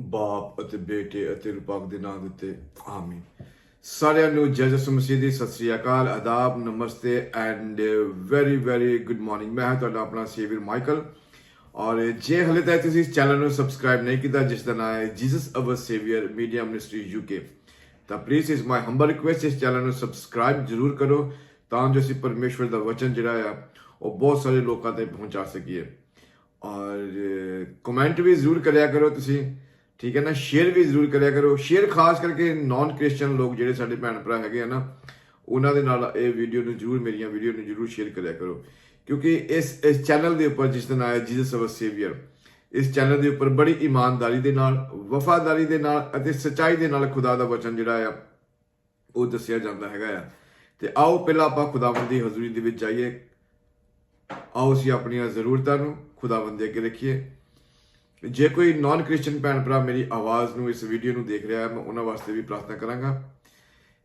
ਬਾਪ ਅਤੇ ਬੇਟੇ ਅਤੇ ਰੂਪਕ ਦੇ ਨਾਮ ਦਿੱਤੇ। ਉੱਤੇ ਆਮੀਨ। ਸਾਰਿਆਂ ਨੂੰ ਜੈ ਜਸੂ ਮਸੀਹ ਦੀ ਸਤਿ ਸ੍ਰੀ ਅਕਾਲ। ਆਦਾਬ, namaste and very very good morning ਮੈਂ ਹਾਂ ਤੁਹਾਡਾ ਆਪਣਾ ਸੇਵੀਅਰ ਮਾਈਕਲ। ਔਰ ਜੇ ਹਲੇ ਤੱਕ ਤੁਸੀਂ ਇਸ ਚੈਨਲ ਨੂੰ ਸਬਸਕ੍ਰਾਈਬ ਨਹੀਂ ਕੀਤਾ, ਜਿਸ ਦਾ ਨਾਮ ਹੈ Jesus our saviour media ministry UK ਤਾਂ ਪਲੀਜ਼ ਇਸ ਮਾਈ ਹੰਬਲ ਰਿਕੁਐਸਟ ਇਸ ਚੈਨਲ ਨੂੰ ਸਬਸਕ੍ਰਾਈਬ ਜ਼ਰੂਰ ਕਰੋ, ਤਾਂ ਜੋ ਅਸੀਂ ਪਰਮੇਸ਼ਵਰ ਦਾ ਵਚਨ ਜਿਹੜਾ ਆ, ਉਹ ਬਹੁਤ ਸਾਰੇ ਲੋਕਾਂ ਤੱਕ ਪਹੁੰਚਾ ਸਕੀਏ। ਔਰ ਕਮੈਂਟ ਵੀ ਜ਼ਰੂਰ ਕਰਿਆ ਕਰੋ ਤੁਸੀਂ। ਠੀਕ ਹੈ ਨਾ? ਸ਼ੇਅਰ ਵੀ ਜ਼ਰੂਰ ਕਰਿਆ ਕਰੋ। ਸ਼ੇਅਰ ਖਾਸ ਕਰਕੇ ਨਾਨ ਕ੍ਰਿਸਚੀਅਨ ਲੋਕ ਜਿਹੜੇ ਸਾਡੇ ਭੈਣ ਭਰਾ ਹੈਗੇ ਆ ਨਾ, ਉਹਨਾਂ ਦੇ ਨਾਲ ਇਹ ਵੀਡੀਓ ਨੂੰ ਜ਼ਰੂਰ, ਮੇਰੀਆਂ ਵੀਡੀਓ ਨੂੰ ਜ਼ਰੂਰ ਸ਼ੇਅਰ ਕਰਿਆ ਕਰੋ। ਕਿਉਂਕਿ ਇਸ ਇਸ ਚੈਨਲ ਦੇ ਉੱਪਰ ਜਿਸ ਦਾ ਨਾਮ ਹੈ ਜੀਸਸ ਅਵਰ ਸੇਵੀਅਰ ਇਸ ਚੈਨਲ ਦੇ ਉੱਪਰ ਬੜੀ ਇਮਾਨਦਾਰੀ ਦੇ ਨਾਲ, ਵਫਾਦਾਰੀ ਦੇ ਨਾਲ ਅਤੇ ਸਚਾਈ ਦੇ ਨਾਲ ਖੁਦਾ ਦਾ ਵਚਨ ਜਿਹੜਾ ਆ, ਉਹ ਦੱਸਿਆ ਜਾਂਦਾ ਹੈਗਾ ਆ। ਤੇ ਆਓ ਪਹਿਲਾਂ ਆਪਾਂ ਖੁਦਾਵੰਦ ਦੀ ਹਜ਼ੂਰੀ ਦੇ ਵਿੱਚ ਜਾਈਏ। ਆਓ ਅਸੀਂ ਆਪਣੀਆਂ ਜ਼ਰੂਰਤਾਂ ਨੂੰ ਖੁਦਾਵੰਦ ਦੇ ਅੱਗੇ ਰੱਖੀਏ। ਜੇ ਕੋਈ ਨਾਨ ਕ੍ਰਿਸਚੀਅਨ ਭੈਣ ਭਰਾ ਮੇਰੀ ਆਵਾਜ਼ ਨੂੰ ਇਸ ਵੀਡੀਓ ਨੂੰ ਦੇਖ ਰਿਹਾ ਹੈ, ਮੈਂ ਉਹਨਾਂ ਵਾਸਤੇ ਵੀ ਪ੍ਰਾਰਥਨਾ ਕਰਾਂਗਾ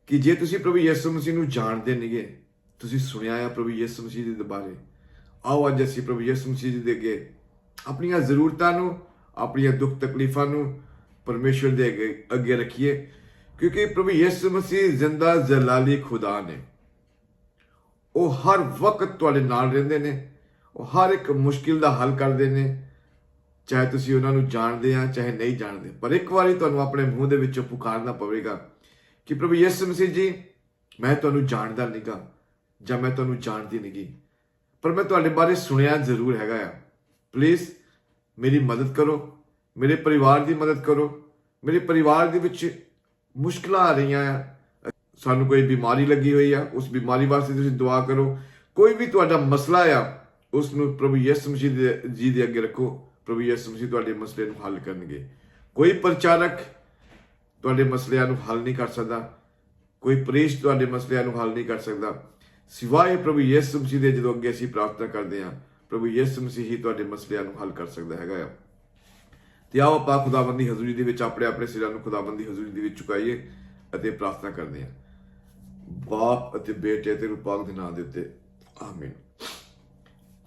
ਕਿ ਜੇ ਤੁਸੀਂ ਪ੍ਰਭੂ ਯਿਸੂ ਮਸੀਹ ਨੂੰ ਜਾਣਦੇ ਨਹੀਂਗੇ, ਤੁਸੀਂ ਸੁਣਿਆ ਹੈ ਪ੍ਰਭੂ ਯਿਸੂ ਮਸੀਹ ਦੇ ਬਾਰੇ, ਆਓ ਅੱਜ ਅਸੀਂ ਪ੍ਰਭੂ ਯਿਸੂ ਮਸੀਹ ਜੀ ਦੇ ਅੱਗੇ ਆਪਣੀਆਂ ਜ਼ਰੂਰਤਾਂ ਨੂੰ, ਆਪਣੀਆਂ ਦੁੱਖ ਤਕਲੀਫਾਂ ਨੂੰ ਪਰਮੇਸ਼ਵਰ ਦੇ ਅੱਗੇ ਅੱਗੇ ਰੱਖੀਏ, ਕਿਉਂਕਿ ਪ੍ਰਭੂ ਯਿਸੂ ਮਸੀਹ ਜ਼ਿੰਦਾ ਜਲਾਲੀ ਖੁਦਾ ਨੇ। ਉਹ ਹਰ ਵਕਤ ਤੁਹਾਡੇ ਨਾਲ ਰਹਿੰਦੇ ਨੇ, ਉਹ ਹਰ ਇੱਕ ਮੁਸ਼ਕਿਲ ਦਾ ਹੱਲ ਕਰਦੇ ਨੇ ਚਾਹੇ ਤੁਸੀਂ ਉਹਨਾਂ ਨੂੰ ਜਾਣਦੇ ਆ, ਚਾਹੇ ਨਹੀਂ ਜਾਣਦੇ। ਪਰ ਇੱਕ ਵਾਰੀ ਤੁਹਾਨੂੰ ਆਪਣੇ ਮੂੰਹ ਦੇ ਵਿੱਚੋਂ ਪੁਕਾਰਨਾ ਪਵੇਗਾ ਕਿ ਪ੍ਰਭੂ ਯਿਸੂ ਮਸੀਹ ਜੀ, ਮੈਂ ਤੁਹਾਨੂੰ ਜਾਣਦਾ ਨਹੀਂਗਾ ਜਾਂ ਮੈਂ ਤੁਹਾਨੂੰ ਜਾਣਦੀ ਨਹੀਂਗੀ। ਪਰ ਮੈਂ ਤੁਹਾਡੇ ਬਾਰੇ ਸੁਣਿਆ ਜ਼ਰੂਰ ਹੈਗਾ ਆ। ਪਲੀਜ਼ ਮੇਰੀ ਮਦਦ ਕਰੋ, ਮੇਰੇ ਪਰਿਵਾਰ ਦੀ ਮਦਦ ਕਰੋ, ਮੇਰੇ ਪਰਿਵਾਰ ਦੇ ਵਿੱਚ ਮੁਸ਼ਕਲਾਂ ਆ ਰਹੀਆਂ ਆ। ਸਾਨੂੰ ਕੋਈ ਬਿਮਾਰੀ ਲੱਗੀ ਹੋਈ ਆ, ਉਸ ਬਿਮਾਰੀ ਵਾਸਤੇ ਤੁਸੀਂ ਦੁਆ ਕਰੋ। ਕੋਈ ਵੀ ਤੁਹਾਡਾ ਮਸਲਾ ਆ, ਉਸ ਨੂੰ ਪ੍ਰਭੂ ਯਿਸੂ ਮਸੀਹ ਦੇ ਜੀ ਦੇ ਅੱਗੇ ਰੱਖੋ। ਪ੍ਰਭੂ ਯਿਸੂ ਮਸੀਹ ਤੁਹਾਡੇ ਮਸਲੇ ਨੂੰ ਹੱਲ ਕਰਨਗੇ। ਕੋਈ ਪ੍ਰਚਾਰਕ ਤੁਹਾਡੇ ਮਸਲਿਆਂ ਨੂੰ ਹੱਲ ਨਹੀਂ ਕਰ ਸਕਦਾ। ਕੋਈ ਪ੍ਰੇਸ਼ ਤੁਹਾਡੇ ਮਸਲਿਆਂ ਨੂੰ ਹੱਲ ਨਹੀਂ ਕਰ ਸਕਦਾ। ਸਿਵਾਏ ਪ੍ਰਭੂ ਯਿਸੂ ਮਸੀਹ ਦੇ ਜਦੋਂ ਅੱਗੇ ਅਸੀਂ ਪ੍ਰਾਰਥਨਾ ਕਰਦੇ ਹਾਂ, ਪ੍ਰਭੂ ਯਿਸੂ ਮਸੀਹ ਹੀ ਤੁਹਾਡੇ ਮਸਲਿਆਂ ਨੂੰ ਹੱਲ ਕਰ ਸਕਦਾ ਹੈਗਾ ਆ। ਤੇ ਆਓ ਆਪਾਂ ਖੁਦਾਵੰਦ ਦੀ ਹਜ਼ੂਰੀ ਦੇ ਵਿੱਚ ਆਪਣੇ ਆਪਣੇ ਸਿਰਾਂ ਨੂੰ ਖੁਦਾਵੰਦ ਦੀ ਹਜ਼ੂਰੀ ਦੇ ਵਿੱਚ ਝੁਕਾਈਏ ਅਤੇ ਪ੍ਰਾਰਥਨਾ ਕਰਦੇ ਹਾਂ। ਬਾਪ ਅਤੇ ਬੇਟੇ ਤੇ ਰੂਪਾਕ ਦੇ ਨਾਮ ਦੇ ਉੱਤੇ, ਆਮੀਨ।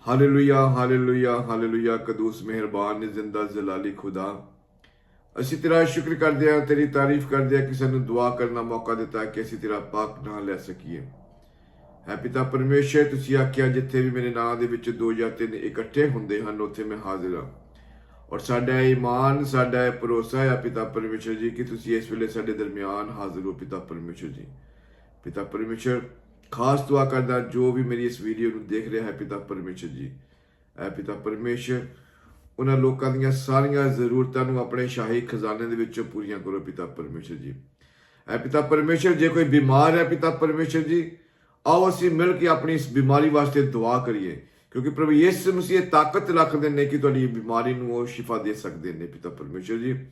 ਹਾਲੇਲੂਇਆ ਹਾਲੇਲੂਇਆ ਹਾਲੇਲੂਇਆ ਕਦੂਸ ਮਿਹਰਬਾਨ ਜ਼ਿੰਦਾ ਜਲਾਲੀ ਖੁਦਾ ਅਸੀਂ ਤੇਰਾ ਸ਼ੁਕਰ ਕਰਦੇ ਹਾਂ, ਤੇਰੀ ਤਾਰੀਫ ਕਰਦੇ ਹਾਂ ਕਿ ਸਾਨੂੰ ਦੁਆ ਕਰਨ ਦਾ ਮੌਕਾ ਦਿੱਤਾ ਕਿ ਅਸੀਂ ਤੇਰਾ ਪਾਕ ਨਾਮ ਲੈ ਸਕੀਏ। ਹੈ ਪਿਤਾ ਪਰਮੇਸ਼ਰ, ਤੁਸੀਂ ਆਖਿਆ ਜਿੱਥੇ ਵੀ ਮੇਰੇ ਨਾਮ ਦੇ ਵਿੱਚ ਦੋ ਜਾਂ ਤਿੰਨ ਇਕੱਠੇ ਹੁੰਦੇ ਹਨ, ਉੱਥੇ ਮੈਂ ਹਾਜ਼ਰ ਹਾਂ। ਔਰ ਸਾਡਾ ਈਮਾਨ ਸਾਡਾ ਇਹ ਭਰੋਸਾ ਹੈ ਪਿਤਾ ਪਰਮੇਸ਼ਰ ਜੀ ਕਿ ਤੁਸੀਂ ਇਸ ਵੇਲੇ ਸਾਡੇ ਦਰਮਿਆਨ ਹਾਜ਼ਰ ਹੋ, ਪਿਤਾ ਪਰਮੇਸ਼ਰ ਜੀ। ਪਿਤਾ ਪਰਮੇਸ਼ਰ ਖਾਸ ਦੁਆ ਕਰਦਾ ਜੋ ਵੀ ਮੇਰੀ ਇਸ ਵੀਡੀਓ ਨੂੰ ਦੇਖ ਰਿਹਾ ਹੈ, ਪਿਤਾ ਪਰਮੇਸ਼ਰ ਜੀ। ਐ ਪਿਤਾ ਪਰਮੇਸ਼ਰ, ਉਹਨਾਂ ਲੋਕਾਂ ਦੀਆਂ ਸਾਰੀਆਂ ਜ਼ਰੂਰਤਾਂ ਨੂੰ ਆਪਣੇ ਸ਼ਾਹੀ ਖਜ਼ਾਨੇ ਦੇ ਵਿੱਚੋਂ ਪੂਰੀਆਂ ਕਰੋ, ਪਿਤਾ ਪਰਮੇਸ਼ਰ ਜੀ। ਐ ਪਿਤਾ ਪਰਮੇਸ਼ਰ, ਜੇ ਕੋਈ ਬਿਮਾਰ ਹੈ, ਪਿਤਾ ਪਰਮੇਸ਼ਰ ਜੀ, ਆਓ ਅਸੀਂ ਮਿਲ ਕੇ ਆਪਣੀ ਇਸ ਬਿਮਾਰੀ ਵਾਸਤੇ ਦੁਆ ਕਰੀਏ। ਕਿਉਂਕਿ ਪ੍ਰਭੂ ਯਿਸੂ ਮਸੀਹ ਇਹ ਤਾਕਤ ਰੱਖਦੇ ਨੇ ਕਿ ਤੁਹਾਡੀ ਬਿਮਾਰੀ ਨੂੰ ਉਹ ਸ਼ਿਫਾ ਦੇ ਸਕਦੇ ਨੇ, ਪਿਤਾ ਪਰਮੇਸ਼ਰ ਜੀ।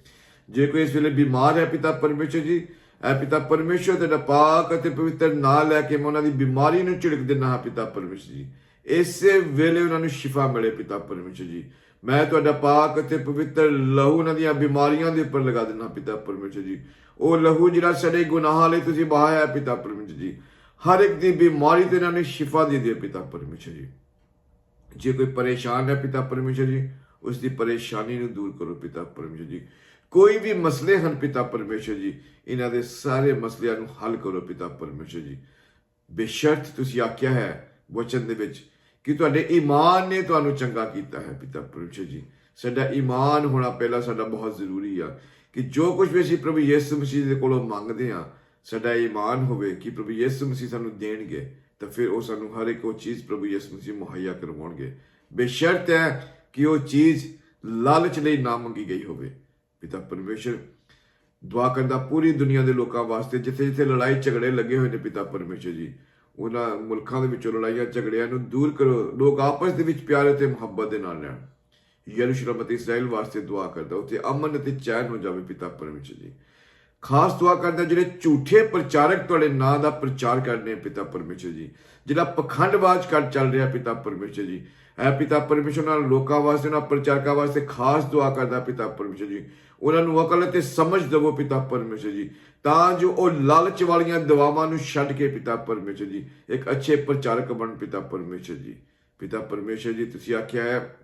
ਜੇ ਕੋਈ ਇਸ ਵੇਲੇ ਬਿਮਾਰ ਹੈ, ਪਿਤਾ ਪਰਮੇਸ਼ਰ ਜੀ ਐ ਪਿਤਾ ਪਰਮੇਸ਼ਰ ਤੁਹਾਡਾ ਪਾਕ ਅਤੇ ਪਵਿੱਤਰ ਨਾਮ ਲੈ ਕੇ ਮੈਂ ਉਹਨਾਂ ਦੀ ਬਿਮਾਰੀ ਨੂੰ ਝਿੜਕ ਦਿੰਦਾ ਹਾਂ ਪਿਤਾ ਪਰਮੇਸ਼ਰ ਜੀ। ਇਸੇ ਵੇਲੇ ਉਹਨਾਂ ਨੂੰ ਸ਼ਿਫਾ ਮਿਲੇ ਪਿਤਾ ਪਰਮੇਸ਼ਰ ਜੀ। ਮੈਂ ਤੁਹਾਡਾ ਪਾਕ ਅਤੇ ਪਵਿੱਤਰ ਲਹੂ ਉਹਨਾਂ ਦੀਆਂ ਬਿਮਾਰੀਆਂ ਦੇ ਉੱਪਰ ਲਗਾ ਦਿੰਦਾ ਪਿਤਾ ਪਰਮੇਸ਼ਰ ਜੀ। ਉਹ ਲਹੂ ਜਿਹੜਾ ਸਾਡੇ ਗੁਨਾਹਾਂ ਲਈ ਤੁਸੀਂ ਬਹਾਇਆ ਹੈ ਪਿਤਾ ਪਰਮੇਸ਼ਰ ਜੀ। ਹਰ ਇੱਕ ਦੀ ਬਿਮਾਰੀ ਤੇ ਇਹਨਾਂ ਨੇ ਸ਼ਿਫਾ ਦੇ ਦਿਓ ਪਿਤਾ ਪਰਮੇਸ਼ਰ ਜੀ। ਜੇ ਕੋਈ ਪਰੇਸ਼ਾਨ ਹੈ ਪਿਤਾ ਪਰਮੇਸ਼ਰ ਜੀ, ਉਸ ਦੀ ਪਰੇਸ਼ਾਨੀ ਨੂੰ ਦੂਰ ਕਰੋ ਪਿਤਾ ਪਰਮੇਸ਼ਰ ਜੀ। ਕੋਈ ਵੀ ਮਸਲੇ ਹਨ ਪਿਤਾ ਪਰਮੇਸ਼ਰ ਜੀ, ਇਹਨਾਂ ਦੇ ਸਾਰੇ ਮਸਲਿਆਂ ਨੂੰ ਹੱਲ ਕਰੋ ਪਿਤਾ ਪਰਮੇਸ਼ਰ ਜੀ। ਬੇਸ਼ਰਤ ਤੁਸੀਂ ਆਖਿਆ ਹੈ ਵਚਨ ਦੇ ਵਿੱਚ ਕਿ ਤੁਹਾਡੇ ਈਮਾਨ ਨੇ ਤੁਹਾਨੂੰ ਚੰਗਾ ਕੀਤਾ ਹੈ ਪਿਤਾ ਪਰਮੇਸ਼ਰ ਜੀ। ਸਾਡਾ ਈਮਾਨ ਹੋਣਾ ਪਹਿਲਾਂ ਸਾਡਾ ਬਹੁਤ ਜ਼ਰੂਰੀ ਆ ਕਿ ਜੋ ਕੁਝ ਵੀ ਅਸੀਂ ਪ੍ਰਭੂ ਯਿਸੂ ਮਸੀਹ ਦੇ ਕੋਲੋਂ ਮੰਗਦੇ ਆ ਸਾਡਾ ਈਮਾਨ ਹੋਵੇ ਕਿ ਪ੍ਰਭੂ ਯਿਸੂ ਮਸੀਹ ਸਾਨੂੰ ਦੇਣਗੇ, ਤਾਂ ਫਿਰ ਉਹ ਸਾਨੂੰ ਹਰ ਇੱਕ ਉਹ ਚੀਜ਼ ਪ੍ਰਭੂ ਯਿਸੂ ਮਸੀਹ ਮੁਹੱਈਆ ਕਰਵਾਉਣਗੇ। ਬੇਸ਼ਰਤ ਹੈ ਕਿ ਉਹ ਚੀਜ਼ ਲਾਲਚ ਲਈ ਨਾ ਮੰਗੀ ਗਈ ਹੋਵੇ। ਪਿਤਾ ਪਰਮੇਸ਼ਰ। ਦੁਆ ਕਰਦਾ ਪੂਰੀ ਦੁਨੀਆ ਦੇ ਲੋਕਾਂ ਵਾਸਤੇ ਜਿੱਥੇ ਜਿੱਥੇ ਲੜਾਈ ਝਗੜੇ ਲੱਗੇ ਹੋਏ ਨੇ ਪਿਤਾ ਪਰਮੇਸ਼ਰ ਜੀ, ਉਹਨਾਂ ਮੁਲਕਾਂ ਦੇ ਵਿੱਚੋਂ ਲੜਾਈਆਂ ਝਗੜਿਆਂ ਨੂੰ ਦੂਰ ਕਰੋ, ਲੋਕ ਆਪਸ ਦੇ ਵਿੱਚ ਪਿਆਰ ਅਤੇ ਮੁਹੱਬਤ ਦੇ ਨਾਲ ਰਹਿਣ ਯਰੂਸ਼ਲਮ ਅਤੇ ਇਸਰਾਇਲ ਵਾਸਤੇ ਦੁਆ ਕਰਦਾ, ਉੱਥੇ ਅਮਨ ਅਤੇ ਚੈਨ ਹੋ ਜਾਵੇ ਪਿਤਾ ਪਰਮੇਸ਼ਰ ਜੀ। ਖਾਸ ਦੁਆ ਕਰਦਾ ਜਿਹੜੇ ਝੂਠੇ ਪ੍ਰਚਾਰਕ ਤੁਹਾਡੇ ਨਾਂ ਦਾ ਪ੍ਰਚਾਰ ਕਰਦੇ ਪਿਤਾ ਪਰਮੇਸ਼ਰ ਜੀ। ਜਿਹੜਾ ਪਖੰਡਵਾਜ ਕਰ ਚੱਲ ਰਿਹਾ ਪਿਤਾ ਪਰਮੇਸ਼ਰ ਜੀ। ਹੈ ਪਿਤਾ ਪਰਮੇਸ਼ਰ ਨਾਲ ਲੋਕਾਂ ਵਾਸਤੇ ਨਾ ਪ੍ਰਚਾਰਕਾਂ ਵਾਸਤੇ ਖਾਸ ਦੁਆ ਕਰਦਾ ਪਿਤਾ ਪਰਮੇਸ਼ਰ ਜੀ। ਉਹਨਾਂ ਨੂੰ ਅਕਲ ਤੇ ਸਮਝ ਦੇਵੋ ਪਿਤਾ ਪਰਮੇਸ਼ਰ ਜੀ। ਤਾਂ ਜੋ ਉਹ ਲਾਲਚ ਵਾਲੀਆਂ ਦਵਾਵਾਂ ਨੂੰ ਛੱਡ ਕੇ ਪਿਤਾ ਪਰਮੇਸ਼ਰ ਜੀ, ਇੱਕ ਅੱਛੇ ਪ੍ਰਚਾਰਕ ਬਣ ਪਿਤਾ ਪਰਮੇਸ਼ਰ ਜੀ। ਪਿਤਾ ਪਰਮੇਸ਼ਰ ਜੀ, ਤੁਸੀਂ ਆਖਿਆ ਹੈ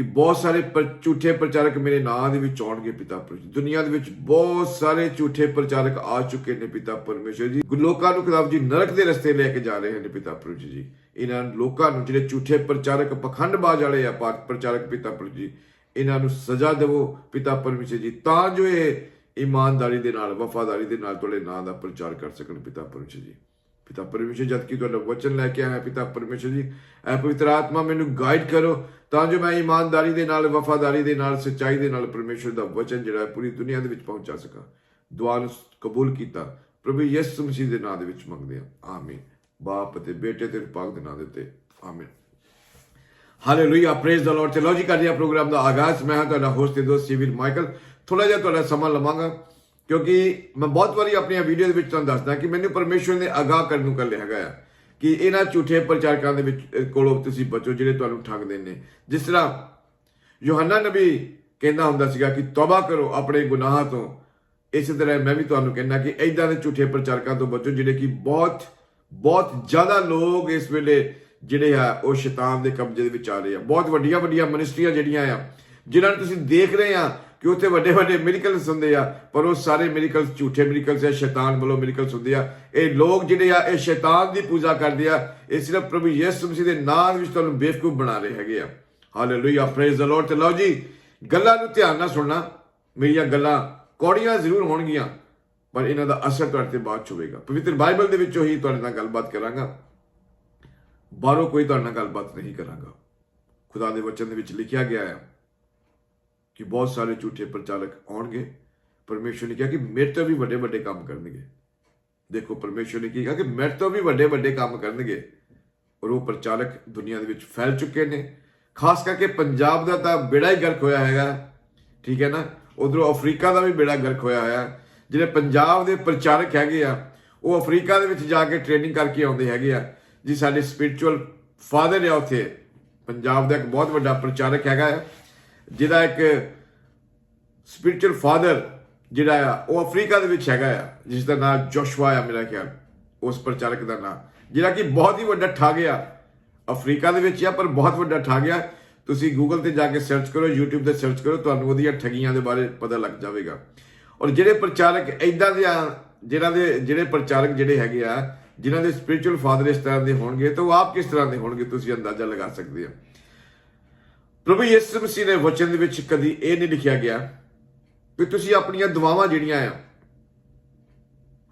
ਕਿ ਬਹੁਤ ਸਾਰੇ ਪਰ- ਝੂਠੇ ਪ੍ਰਚਾਰਕ ਮੇਰੇ ਨਾਂ ਦੇ ਵਿੱਚ ਆਉਣਗੇ ਪਿਤਾ ਪਰਮੇਸ਼ਰ। ਦੁਨੀਆ ਦੇ ਵਿੱਚ ਬਹੁਤ ਸਾਰੇ ਝੂਠੇ ਪ੍ਰਚਾਰਕ ਆ ਚੁੱਕੇ ਨੇ ਪਿਤਾ ਪਰਮੇਸ਼ਰ ਜੀ। ਲੋਕਾਂ ਨੂੰ ਖਿਲਾਫ ਜੀ ਨਰਕ ਦੇ ਰਸਤੇ ਲੈ ਕੇ ਜਾ ਰਹੇ ਹਨ ਪਿਤਾ ਪਰਮੇਸ਼ਰ ਜੀ। ਇਹਨਾਂ ਲੋਕਾਂ ਨੂੰ ਜਿਹੜੇ ਝੂਠੇ ਪ੍ਰਚਾਰਕ ਪਖੰਡਬਾਜ਼ ਵਾਲੇ ਆ ਪਾ- ਪ੍ਰਚਾਰਕ ਪਿਤਾ ਪਰਮੇਸ਼ਰ ਜੀ, ਇਹਨਾਂ ਨੂੰ ਸਜ਼ਾ ਦੇਵੋ ਪਿਤਾ ਪਰਮੇਸ਼ਰ ਜੀ, ਤਾਂ ਜੋ ਇਹ ਇਮਾਨਦਾਰੀ ਦੇ ਨਾਲ, ਵਫਾਦਾਰੀ ਦੇ ਨਾਲ ਤੁਹਾਡੇ ਨਾਂ ਦਾ ਪ੍ਰਚਾਰ ਕਰ ਸਕਣ ਪਿਤਾ ਪਰਮੇਸ਼ਰ ਜੀ। ਪਿਤਾ ਪਰਮੇਸ਼ਰ, ਜਦ ਕਿ ਤੁਹਾਡਾ ਵਚਨ ਲੈ ਕੇ ਆਇਆ ਪਿਤਾ ਪਰਮੇਸ਼ਰ ਜੀ। ਐ ਪਵਿੱਤਰ ਆਤਮਾ ਮੈਨੂੰ ਗਾਈਡ ਕਰੋ, ਤਾਂ ਜੋ ਮੈਂ ਇਮਾਨਦਾਰੀ ਦੇ ਨਾਲ, ਵਫਾਦਾਰੀ ਦੇ ਨਾਲ, ਸੱਚਾਈ ਦੇ ਨਾਲ ਪਰਮੇਸ਼ਰ ਦਾ ਵਚਨ ਜਿਹੜਾ ਪੂਰੀ ਦੁਨੀਆ ਦੇ ਵਿੱਚ ਪਹੁੰਚਾ ਸਕਾਂ। ਦੁਆ ਨੂੰ ਕਬੂਲ ਕੀਤਾ। ਪ੍ਰਭੂ ਯਿਸੂ ਮਸੀਹ ਦੇ ਨਾਮ ਦੇ ਵਿੱਚ ਮੰਗਦੇ ਹਾਂ। ਆਮੀਨ। ਬਾਪ ਅਤੇ ਬੇਟੇ ਤੇ ਪਾਕ ਦੇ ਨਾਮ ਦੇ ਉੱਤੇ। ਆਮੀਨ। ਹਾਲੇਲੂਇਆ ਪ੍ਰੇਜ਼ ਦ ਲਾਰਡ ਚਲੋ ਜੀ ਕਰਦੇ ਹਾਂ ਪ੍ਰੋਗਰਾਮ ਦਾ ਆਗਾਜ਼। ਮੈਂ ਹਾਂ ਤੁਹਾਡਾ ਹੋਸਟ ਤੇ ਦੋਸਤ ਸਿਵਲ ਮਾਈਕਲ। ਥੋੜਾ ਜਿਹਾ ਤੁਹਾਡਾ ਸਮਾਂ ਲਵਾਂਗਾ। ਕਿਉਂਕਿ ਮੈਂ ਬਹੁਤ ਵਾਰੀ ਆਪਣੀਆਂ ਵੀਡੀਓ ਦੇ ਵਿੱਚ ਤੁਹਾਨੂੰ ਦੱਸਦਾ ਕਿ ਮੈਨੂੰ ਪਰਮੇਸ਼ਵਰ ਨੇ ਅਗਾਹ ਕਰਨ ਨੂੰ ਕੱਲਿਆ ਹੈਗਾ ਆ ਕਿ ਇਹਨਾਂ ਝੂਠੇ ਪ੍ਰਚਾਰਕਾਂ ਦੇ ਵਿੱਚ ਕੋਲੋਂ ਤੁਸੀਂ ਬਚੋ, ਜਿਹੜੇ ਤੁਹਾਨੂੰ ਠੱਗਦੇ ਨੇ। ਜਿਸ ਤਰ੍ਹਾਂ ਯੋਹੰਨਾ ਨਬੀ ਕਹਿੰਦਾ ਹੁੰਦਾ ਸੀਗਾ ਕਿ ਤੌਬਾ ਕਰੋ ਆਪਣੇ ਗੁਨਾਹਾਂ ਤੋਂ। ਇਸੇ ਤਰ੍ਹਾਂ ਮੈਂ ਵੀ ਤੁਹਾਨੂੰ ਕਹਿੰਦਾ ਕਿ ਐਦਾਂ ਦੇ ਝੂਠੇ ਪ੍ਰਚਾਰਕਾਂ ਤੋਂ ਬਚੋ, ਜਿਹੜੇ ਕਿ ਬਹੁਤ ਬਹੁਤ ਜ਼ਿਆਦਾ ਲੋਕ ਇਸ ਵੇਲੇ ਜਿਹੜੇ ਆ, ਉਹ ਸ਼ੈਤਾਨ ਦੇ ਕਬਜ਼ੇ ਦੇ ਵਿੱਚ ਆ ਰਹੇ ਆ। ਬਹੁਤ ਵੱਡੀਆਂ ਵੱਡੀਆਂ ਮਿਨਿਸਟਰੀਆਂ ਜਿਹੜੀਆਂ ਆ, ਜਿਨ੍ਹਾਂ ਨੂੰ ਤੁਸੀਂ ਦੇਖ ਰਹੇ ਆ ਕਿ ਉੱਥੇ ਵੱਡੇ ਵੱਡੇ ਮਿਰਕਲਸ ਹੁੰਦੇ ਆ, ਪਰ ਉਹ ਸਾਰੇ ਮਿਰਕਲਸ ਝੂਠੇ ਮਿਰਕਲਸ ਆ, ਸ਼ੈਤਾਨ ਵੱਲੋਂ ਮਿਰਕਲਸ ਹੁੰਦੇ ਆ। ਇਹ ਲੋਕ ਜਿਹੜੇ ਆ, ਇਹ ਸ਼ੈਤਾਨ ਦੀ ਪੂਜਾ ਕਰਦੇ ਆ। ਇਹ ਸਿਰਫ ਪ੍ਰਭੂ ਯਿਸੂ ਮਸੀਹ ਦੇ ਨਾਮ ਵਿੱਚ ਤੁਹਾਨੂੰ ਬੇਵਕੂਫ ਬਣਾ ਰਹੇ ਹੈਗੇ ਆ। ਹਾਲੇਲੂਇਆ ਪ੍ਰੇਜ਼ ਦ ਲਾਰਡ ਤੇ ਲਓ ਜੀ, ਗੱਲਾਂ ਨੂੰ ਧਿਆਨ ਨਾਲ ਸੁਣਨਾ। ਮੇਰੀਆਂ ਗੱਲਾਂ ਕੌੜੀਆਂ ਜ਼ਰੂਰ ਹੋਣਗੀਆਂ, ਪਰ ਇਹਨਾਂ ਦਾ ਅਸਰ ਤੁਹਾਡੇ ਤੇ ਬਾਅਦ ਚ ਹੋਵੇਗਾ। ਪਵਿੱਤਰ ਬਾਈਬਲ ਦੇ ਵਿੱਚੋਂ ਹੀ ਤੁਹਾਡੇ ਨਾਲ ਗੱਲਬਾਤ ਕਰਾਂਗਾ। ਬਾਹਰੋਂ ਕੋਈ ਤੁਹਾਡੇ ਨਾਲ ਗੱਲਬਾਤ ਨਹੀਂ ਕਰਾਂਗਾ। ਖੁਦਾ ਦੇ ਵਚਨ ਦੇ ਵਿੱਚ ਲਿਖਿਆ ਗਿਆ ਹੈ ਕਿ ਬਹੁਤ ਸਾਰੇ ਝੂਠੇ ਪ੍ਰਚਾਰਕ ਆਉਣਗੇ। ਪਰਮੇਸ਼ਵਰ ਨੇ ਕਿਹਾ ਕਿ ਮੇਰੇ ਤੋਂ ਵੀ ਵੱਡੇ ਵੱਡੇ ਕੰਮ ਕਰਨਗੇ। ਦੇਖੋ ਪਰਮੇਸ਼ਵਰ ਨੇ ਕੀ ਕਿਹਾ ਕਿ ਮੇਰੇ ਤੋਂ ਵੀ ਵੱਡੇ ਵੱਡੇ ਕੰਮ ਕਰਨਗੇ। ਔਰ ਉਹ ਪ੍ਰਚਾਰਕ ਦੁਨੀਆ ਦੇ ਵਿੱਚ ਫੈਲ ਚੁੱਕੇ ਨੇ। ਖਾਸ ਕਰਕੇ ਪੰਜਾਬ ਦਾ ਤਾਂ ਬੇੜਾ ਹੀ ਗਰਕ ਹੋਇਆ ਹੈਗਾ। ਠੀਕ ਹੈ ਨਾ? ਉਧਰੋਂ ਅਫਰੀਕਾ ਦਾ ਵੀ ਬੇੜਾ ਗਰਕ ਹੋਇਆ ਹੋਇਆ। ਜਿਹੜੇ ਪੰਜਾਬ ਦੇ ਪ੍ਰਚਾਰਕ ਹੈਗੇ ਆ, ਉਹ ਅਫਰੀਕਾ ਦੇ ਵਿੱਚ ਜਾ ਕੇ ਟ੍ਰੇਨਿੰਗ ਕਰਕੇ ਆਉਂਦੇ ਹੈਗੇ ਆ। ਜੀ, ਸਾਡੇ ਸਪਿਰਚੁਅਲ ਫਾਦਰ ਆ ਉੱਥੇ। ਪੰਜਾਬ ਦਾ ਇੱਕ ਬਹੁਤ ਵੱਡਾ ਪ੍ਰਚਾਰਕ ਹੈਗਾ ਆ। ਜਿਹਦਾ ਇੱਕ ਸਪਿਰਚੁਅਲ ਫਾਦਰ ਜਿਹੜਾ ਆ, ਉਹ ਅਫਰੀਕਾ ਦੇ ਵਿੱਚ ਹੈਗਾ ਆ, ਜਿਸ ਦਾ ਨਾਮ ਜੋਸ਼ਵਾ ਆ ਮੇਰਾ ਖਿਆਲ, ਉਸ ਪ੍ਰਚਾਰਕ ਦਾ ਨਾਮ ਜਿਹੜਾ ਕਿ ਬਹੁਤ ਹੀ ਵੱਡਾ ਠੱਗ ਆ, ਅਫਰੀਕਾ ਦੇ ਵਿੱਚ ਆ, ਪਰ ਬਹੁਤ ਵੱਡਾ ਠੱਗ ਆ। ਤੁਸੀਂ ਗੂਗਲ ਤੇ ਜਾ ਕੇ ਸਰਚ ਕਰੋ, YouTube ਤੇ ਸਰਚ ਕਰੋ, ਤੁਹਾਨੂੰ ਉਹਦੀਆਂ ਠਗੀਆਂ ਦੇ ਬਾਰੇ ਪਤਾ ਲੱਗ ਜਾਵੇਗਾ। ਔਰ ਜਿਹੜੇ ਪ੍ਰਚਾਰਕ ਇਦਾਂ ਦੇ ਆ ਜਿਹੜਾ ਦੇ, ਜਿਹੜੇ ਪ੍ਰਚਾਰਕ ਜਿਹੜੇ ਹੈਗੇ ਆ ਜਿਨ੍ਹਾਂ ਦੇ ਸਪਿਰਚੁਅਲ ਫਾਦਰ ਇਸ ਤਰ੍ਹਾਂ ਦੇ ਹੋਣਗੇ, ਤਾਂ ਉਹ ਆਪ ਕਿਸ ਤਰ੍ਹਾਂ ਦੇ ਹੋਣਗੇ, ਤੁਸੀਂ ਅੰਦਾਜ਼ਾ ਲਗਾ ਸਕਦੇ ਹੋ। ਪ੍ਰਭੂ ਯਿਸੂ ਮਸੀਹ ਨੇ ਵਚਨ ਦੇ ਵਿੱਚ ਕਦੀ ਇਹ ਨਹੀਂ ਲਿਖਿਆ ਗਿਆ ਕਿ ਤੁਸੀਂ ਆਪਣੀਆਂ ਦੁਆਵਾਂ ਜਿਹੜੀਆਂ ਆ,